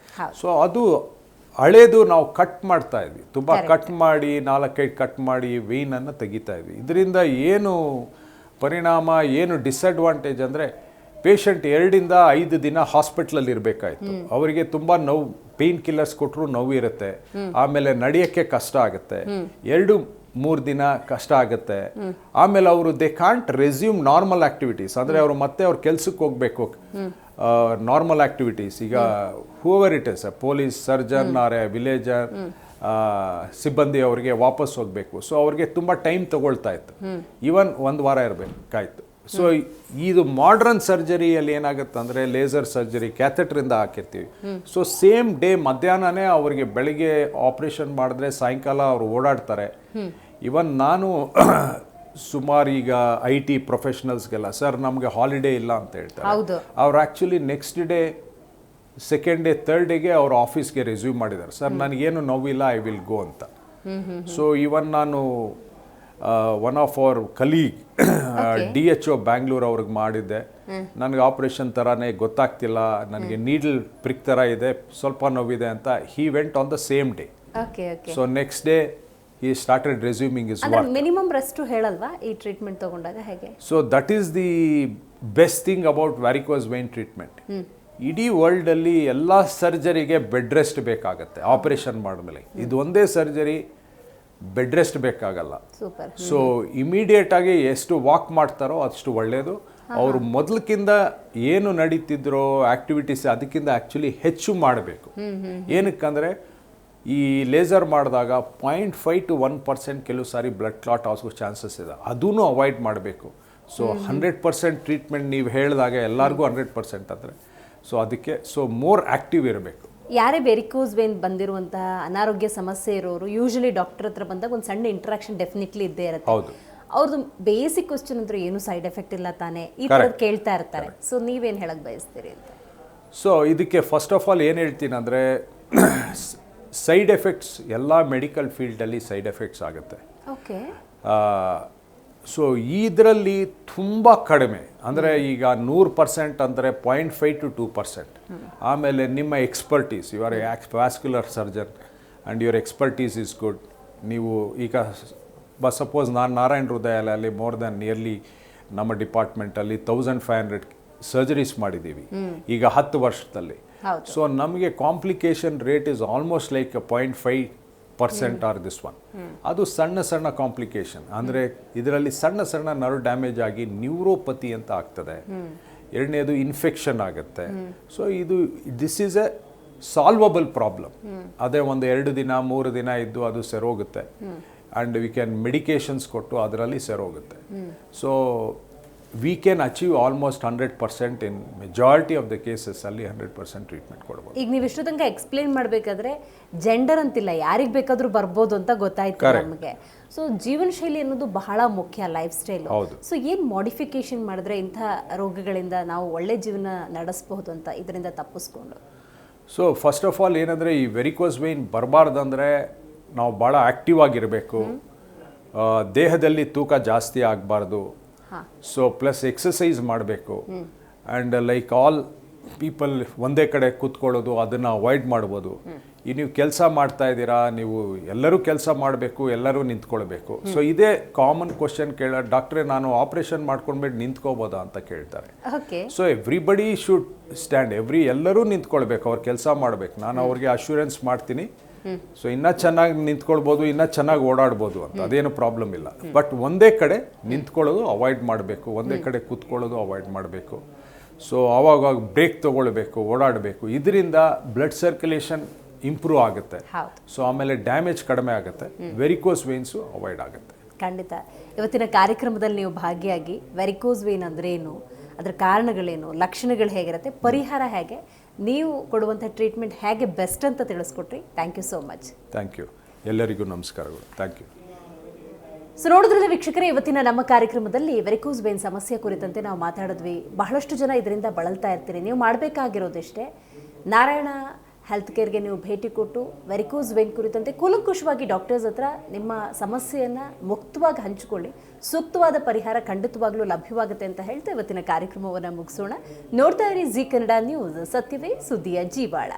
ಸೊ ಅದು ಹಳೇದು ನಾವು ಕಟ್ ಮಾಡ್ತಾ ಇದ್ವಿ. ತುಂಬ ಕಟ್ ಮಾಡಿ ನಾಲ್ಕೈದು ಕಟ್ ಮಾಡಿ ವೇನನ್ನು ತೆಗಿತಾ ಇದ್ವಿ. ಇದರಿಂದ ಏನು ಪರಿಣಾಮ ಏನು ಡಿಸ್ಅಡ್ವಾಂಟೇಜ್ ಅಂದರೆ ಪೇಷಂಟ್ ಎರಡಿಂದ ಐದು ದಿನ ಹಾಸ್ಪಿಟ್ಲಲ್ಲಿ ಇರಬೇಕಾಯ್ತು. ಅವರಿಗೆ ತುಂಬ ನೋವು ಪೇನ್ ಕಿಲ್ಲರ್ಸ್ ಕೊಟ್ಟರು ನೋವು ಇರುತ್ತೆ. ಆಮೇಲೆ ನಡೆಯೋಕ್ಕೆ ಕಷ್ಟ ಆಗುತ್ತೆ. ಎರಡು ಮೂರು ದಿನ ಕಷ್ಟ ಆಗುತ್ತೆ. ಆಮೇಲೆ ಅವರು they can't resume normal activities ಅಂದರೆ ಅವರು ಮತ್ತೆ ಅವ್ರ ಕೆಲ್ಸಕ್ಕೆ ಹೋಗಬೇಕು. ನಾರ್ಮಲ್ ಆಕ್ಟಿವಿಟೀಸ್ ಈಗ however it is police surgeon or a villager ಸಿಬ್ಬಂದಿ ಅವರಿಗೆ ವಾಪಸ್ ಹೋಗಬೇಕು. ಸೊ ಅವ್ರಿಗೆ ತುಂಬ ಟೈಮ್ ತಗೊಳ್ತಾ ಇತ್ತು. ಈವನ್ ಒಂದು ವಾರ ಇರಬೇಕಾಯ್ತು. ಸೊ ಇದು ಮಾಡ್ರನ್ ಸರ್ಜರಿಯಲ್ಲಿ ಏನಾಗುತ್ತೆ ಅಂದರೆ ಲೇಸರ್ ಸರ್ಜರಿ ಕ್ಯಾಥೆಟ್ರಿಂದ ಹಾಕಿರ್ತೀವಿ. ಸೊ ಸೇಮ್ ಡೇ ಮಧ್ಯಾಹ್ನನೇ ಅವರಿಗೆ ಬೆಳಿಗ್ಗೆ ಆಪರೇಷನ್ ಮಾಡಿದ್ರೆ ಸಾಯಂಕಾಲ ಅವರು ಓಡಾಡ್ತಾರೆ. ಇವನ್ ನಾನು ಸುಮಾರು ಈಗ ಐ ಟಿ ಪ್ರೊಫೆಷನಲ್ಸ್ಗೆಲ್ಲ ಸರ್ ನಮಗೆ ಹಾಲಿಡೇ ಇಲ್ಲ ಅಂತ ಹೇಳ್ತಾರೆ. ಹೌದು. ಅವ್ರು actually next day second day third ಡೇಗೆ ಅವ್ರ ಆಫೀಸ್ಗೆ ರೆಸ್ಯೂಮ್ ಮಾಡಿದ್ದಾರೆ. ಸರ್ ನನಗೇನು ನೋವಿಲ್ಲ ಐ ವಿಲ್ ಗೋ ಅಂತ. ಸೊ ಇವನ್ ನಾನು one of our colleague D H O Bangalore ಅವ್ರಿಗೆ ಮಾಡಿದ್ದೆ. ನನಗೆ ಆಪರೇಷನ್ ಥರನೇ ಗೊತ್ತಾಗ್ತಿಲ್ಲ ನನಗೆ ನೀಡಲ್ ಪ್ರಿಕ್ ಥರ ಇದೆ ಸ್ವಲ್ಪ ನೋವಿದೆ ಅಂತ. He went on the same day so next day ಈ ಸ್ಟಾರ್ಟೆಡ್ ರೆಸ್ಯೂಮಿಂಗ್ ಇಸ್ ಅಂದ್ರೆ ಮಿನಿಮಮ್ ರೆಸ್ಟು ಹೇಳಲ್ವಾ ಈ ಟ್ರೀಟ್ಮೆಂಟ್ ತಗೊಂಡಾಗ ಹೇಗೆ? So that is the best thing about varicose vein treatment ಇಡೀ ವರ್ಲ್ಡಲ್ಲಿ ಎಲ್ಲ ಸರ್ಜರಿಗೆ ಬೆಡ್ ರೆಸ್ಟ್ ಬೇಕಾಗತ್ತೆ ಆಪರೇಷನ್ ಮಾಡಿದ್ಮೇಲೆ. ಇದು ಒಂದೇ ಸರ್ಜರಿ ಬೆಡ್ ರೆಸ್ಟ್ ಬೇಕಾಗಲ್ಲ. ಸೂಪರ್ ಸೊ ಇಮಿಡಿಯೇಟ್ ಆಗಿ ಎಷ್ಟು ವಾಕ್ ಮಾಡ್ತಾರೋ ಅಷ್ಟು ಒಳ್ಳೆಯದು ಅವರು ಮೊದಲಕ್ಕಿಂತ ಏನು ನಡೀತಿದ್ರೋ ಆಕ್ಟಿವಿಟೀಸ್ ಅದಕ್ಕಿಂತ ಆ್ಯಕ್ಚುಲಿ ಹೆಚ್ಚು ಮಾಡಬೇಕು. ಏನಕ್ಕಂದರೆ ಈ ಲೇಸರ್ ಮಾಡಿದಾಗ point five to one percent ಕೆಲವು ಸಾರಿ ಬ್ಲಡ್ ಕ್ಲಾಟ್ ಆಗೋ ಚಾನ್ಸಸ್ ಇದೆ. ಅದೂ ಅವಾಯ್ಡ್ ಮಾಡಬೇಕು. ಸೊ ಹಂಡ್ರೆಡ್ ಪರ್ಸೆಂಟ್ ಟ್ರೀಟ್ಮೆಂಟ್ ನೀವು ಹೇಳಿದಾಗ ಎಲ್ಲರಿಗೂ ಹಂಡ್ರೆಡ್ ಪರ್ಸೆಂಟ್ ಅಂದರೆ ಸೊ ಅದಕ್ಕೆ ಸೊ ಮೋರ್ ಆ್ಯಕ್ಟಿವ್ ಇರಬೇಕು. ಯಾರೇ ಬೆರಿಕೋಸ್ ವೇನ್ ಬಂದಿರುವಂತಹ ಅನಾರೋಗ್ಯ ಸಮಸ್ಯೆ ಇರೋರು ಯೂಶಲಿ ಡಾಕ್ಟರ್ ಹತ್ರ ಬಂದಾಗ ಒಂದು ಸಣ್ಣ ಇಂಟ್ರಾಕ್ಷನ್ ಡೆಫಿನೆಟ್ಲಿ ಇದ್ದೇ ಇರುತ್ತೆ. ಹೌದು. ಅವ್ರದ್ದು ಬೇಸಿಕ್ ಕ್ವಶನ್ ಅಂದ್ರೆ ಏನು ಸೈಡ್ ಎಫೆಕ್ಟ್ ಇಲ್ಲ ತಾನೇ? ಈ ಥರದ್ದು ಕೇಳ್ತಾ ಇರ್ತಾರೆ. ಸೊ ನೀವೇನು ಹೇಳಕ್ಕೆ ಬಯಸ್ತೀರಿ ಅಂತ? ಸೊ ಇದಕ್ಕೆ ಫಸ್ಟ್ ಆಫ್ ಆಲ್ ಏನು ಹೇಳ್ತೀನಿ ಅಂದರೆ ಸೈಡ್ ಎಫೆಕ್ಟ್ಸ್ ಎಲ್ಲ ಮೆಡಿಕಲ್ ಫೀಲ್ಡಲ್ಲಿ ಸೈಡ್ ಎಫೆಕ್ಟ್ಸ್ ಆಗುತ್ತೆ. ಓಕೆ. ಸೊ ಇದರಲ್ಲಿ ತುಂಬ ಕಡಿಮೆ ಅಂದರೆ ಈಗ ನೂರು ಪರ್ಸೆಂಟ್ ಅಂದರೆ point five to two percent. ಆಮೇಲೆ ನಿಮ್ಮ expertise you are vascular surgeon and your expertise is good ನೀವು ಈಗ ಬ ಸಪೋಸ್ ನಾನು ನಾರಾಯಣ ಹೃದಯಾಲಯಲ್ಲಿ ಮೋರ್ ದ್ಯಾನ್ ನಿಯರ್ಲಿ ನಮ್ಮ ಡಿಪಾರ್ಟ್ಮೆಂಟಲ್ಲಿ ತೌಸಂಡ್ ಫೈವ್ ಹಂಡ್ರೆಡ್ ಸರ್ಜರೀಸ್ ಮಾಡಿದ್ದೀವಿ. ಈಗ ಹತ್ತು ವರ್ಷದಲ್ಲಿ. ಸೊ ನಮಗೆ complication rate is almost like point five percent or this one ಅದು ಸಣ್ಣ ಸಣ್ಣ ಕಾಂಪ್ಲಿಕೇಶನ್ ಅಂದರೆ ಇದರಲ್ಲಿ ಸಣ್ಣ ಸಣ್ಣ ನರ್ವ್ ಡ್ಯಾಮೇಜ್ ಆಗಿ ನ್ಯೂರೋಪತಿ ಅಂತ ಆಗ್ತದೆ. ಎರಡನೇದು ಇನ್ಫೆಕ್ಷನ್ ಆಗುತ್ತೆ. ಸೊ ಇದು this is a solvable problem ಅದೇ ಒಂದು ಎರಡು ದಿನ ಮೂರು ದಿನ ಇದ್ದು ಅದು ಸೆರೋಗುತ್ತೆ. ಆ್ಯಂಡ್ ವಿ ಕ್ಯಾನ್ ಮೆಡಿಕೇಶನ್ಸ್ ಕೊಟ್ಟು ಅದರಲ್ಲಿ ಸೆರೋಗುತ್ತೆ. So we can achieve almost hundred percent in majority of the cases ಅಲ್ಲಿ ಹಂಡ್ರೆಡ್ ಪರ್ಸೆಂಟ್ ಟ್ರೀಟ್ಮೆಂಟ್ ಕೊಡ್ಬೋದು. ಈಗ ನೀವು ಇಷ್ಟು ತನಕ ಎಕ್ಸ್ಪ್ಲೇನ್ ಮಾಡಬೇಕಾದ್ರೆ ಜೆಂಡರ್ ಅಂತಿಲ್ಲ ಯಾರಿಗೆ ಬೇಕಾದರೂ ಬರ್ಬೋದು ಅಂತ ಗೊತ್ತಾಯ್ತು. ನಮಗೆ. ಸೊ ಜೀವನ ಶೈಲಿ ಅನ್ನೋದು ಬಹಳ ಮುಖ್ಯ ಲೈಫ್ ಸ್ಟೈಲ್ ಹೌದು. ಸೊ ಏನು ಮಾಡಿಫಿಕೇಶನ್ ಮಾಡಿದ್ರೆ ಇಂಥ ರೋಗಗಳಿಂದ ನಾವು ಒಳ್ಳೆ ಜೀವನ ನಡೆಸಬಹುದು ಅಂತ ಇದರಿಂದ ತಪ್ಪಿಸ್ಕೊಂಡು? ಸೊ ಫಸ್ಟ್ ಆಫ್ ಆಲ್ ಏನಂದರೆ ಈ ವೆರಿಕೋಸ್ ವೈನ್ ಬರಬಾರ್ದಂದ್ರೆ ನಾವು ಭಾಳ ಆ್ಯಕ್ಟಿವ್ ಆಗಿರಬೇಕು. ದೇಹದಲ್ಲಿ ತೂಕ ಜಾಸ್ತಿ ಆಗಬಾರ್ದು. ಸೊ ಪ್ಲಸ್ ಎಕ್ಸಸೈಸ್ ಮಾಡಬೇಕು. ಆ್ಯಂಡ್ ಲೈಕ್ ಆಲ್ ಪೀಪಲ್ ಒಂದೇ ಕಡೆ ಕೂತ್ಕೊಳ್ಳೋದು ಅದನ್ನು ಅವಾಯ್ಡ್ ಮಾಡ್ಬೋದು. ಈ ನೀವು ಕೆಲಸ ಮಾಡ್ತಾ ಇದ್ದೀರಾ ನೀವು ಎಲ್ಲರೂ ಕೆಲಸ ಮಾಡಬೇಕು ಎಲ್ಲರೂ ನಿಂತ್ಕೊಳ್ಬೇಕು. ಸೊ ಇದೇ ಕಾಮನ್ ಕ್ವಶನ್ ಕೇಳ ಡಾಕ್ಟ್ರೇ ನಾನು ಆಪರೇಷನ್ ಮಾಡ್ಕೊಂಡ್ಬಿಟ್ಟು ನಿಂತ್ಕೋಬೋದಾ ಅಂತ ಕೇಳ್ತಾರೆ. So everybody should stand every ಎಲ್ಲರೂ ನಿಂತ್ಕೊಳ್ಬೇಕು ಅವ್ರು ಕೆಲಸ ಮಾಡ್ಬೇಕು. ನಾನು ಅವ್ರಿಗೆ ಅಶ್ಯೂರೆನ್ಸ್ ಮಾಡ್ತೀನಿ. ಸೊ ಇನ್ನೂ ಚೆನ್ನಾಗಿ ನಿಂತ್ಕೊಳ್ಬೋದು ಇನ್ನೂ ಚೆನ್ನಾಗಿ ಓಡಾಡ್ಬೋದು ಅಂತ. ಅದೇನು ಪ್ರಾಬ್ಲಮ್ ಇಲ್ಲ. ಬಟ್ ಒಂದೇ ಕಡೆ ನಿಂತ್ಕೊಳ್ಳೋದು ಅವಾಯ್ಡ್ ಮಾಡಬೇಕು. ಒಂದೇ ಕಡೆ ಕೂತ್ಕೊಳ್ಳೋದು ಅವಾಯ್ಡ್ ಮಾಡಬೇಕು. ಸೊ ಆವಾಗ ಬ್ರೇಕ್ ತೊಗೊಳ್ಬೇಕು ಓಡಾಡಬೇಕು. ಇದರಿಂದ ಬ್ಲಡ್ ಸರ್ಕ್ಯುಲೇಷನ್ ಇಂಪ್ರೂವ್ ಆಗುತ್ತೆ. ಸೊ ಆಮೇಲೆ ಡ್ಯಾಮೇಜ್ ಕಡಿಮೆ ಆಗುತ್ತೆ. ವೆರಿಕೋಸ್ ವೇನ್ಸು ಅವಾಯ್ಡ್ ಆಗುತ್ತೆ. ಖಂಡಿತ. ಇವತ್ತಿನ ಕಾರ್ಯಕ್ರಮದಲ್ಲಿ ನೀವು ಭಾಗಿಯಾಗಿ ವೆರಿಕೋಸ್ ವೇನ್ ಅಂದ್ರೇನು ಏನು ಅದರ ಕಾರಣಗಳೇನು ಲಕ್ಷಣಗಳು ಹೇಗಿರುತ್ತೆ ಪರಿಹಾರ ಹೇಗೆ ನೀವು ಕೊಡುವಂಥ ಟ್ರೀಟ್ಮೆಂಟ್ ಹೇಗೆ ಬೆಸ್ಟ್ ಅಂತ ತಿಳಿಸ್ಕೊಟ್ರಿ. Thank you so much thank you ಎಲ್ಲರಿಗೂ ನಮಸ್ಕಾರಗಳು. ಥ್ಯಾಂಕ್ ಯು ಸೊ ನೋಡಿದ್ರಲ್ಲ ವೀಕ್ಷಕರೇ ಇವತ್ತಿನ ನಮ್ಮ ಕಾರ್ಯಕ್ರಮದಲ್ಲಿ ವೆರಿಕೋಸ್ ಬೇನ್ ಸಮಸ್ಯೆ ಕುರಿತಂತೆ ನಾವು ಮಾತಾಡಿದ್ವಿ. ಬಹಳಷ್ಟು ಜನ ಇದರಿಂದ ಬಳಲ್ತಾ ಇರ್ತೀರಿ. ನೀವು ಮಾಡಬೇಕಾಗಿರೋದಿಷ್ಟೇ. ನಾರಾಯಣ ಹೆಲ್ತ್ ಕೇರ್ಗೆ ನೀವು ಭೇಟಿ ಕೊಟ್ಟು ವೆರಿಕೋಸ್ ವೇನ್ ಕುರಿತಂತೆ ಕೂಲಂಕುಷವಾಗಿ ಡಾಕ್ಟರ್ಸ್ ಹತ್ರ ನಿಮ್ಮ ಸಮಸ್ಯೆಯನ್ನು ಮುಕ್ತವಾಗಿ ಹಂಚಿಕೊಳ್ಳಿ. ಸೂಕ್ತವಾದ ಪರಿಹಾರ ಖಂಡಿತವಾಗ್ಲೂ ಲಭ್ಯವಾಗುತ್ತೆ ಅಂತ ಹೇಳ್ತಾ ಇವತ್ತಿನ ಕಾರ್ಯಕ್ರಮವನ್ನು ಮುಗಿಸೋಣ. ನೋಡ್ತಾ ಇರಿ ಜಿ ಕನ್ನಡ ನ್ಯೂಸ್ ಸತ್ಯವೇ ಸುದ್ದಿಯ ಜೀವಾಳ.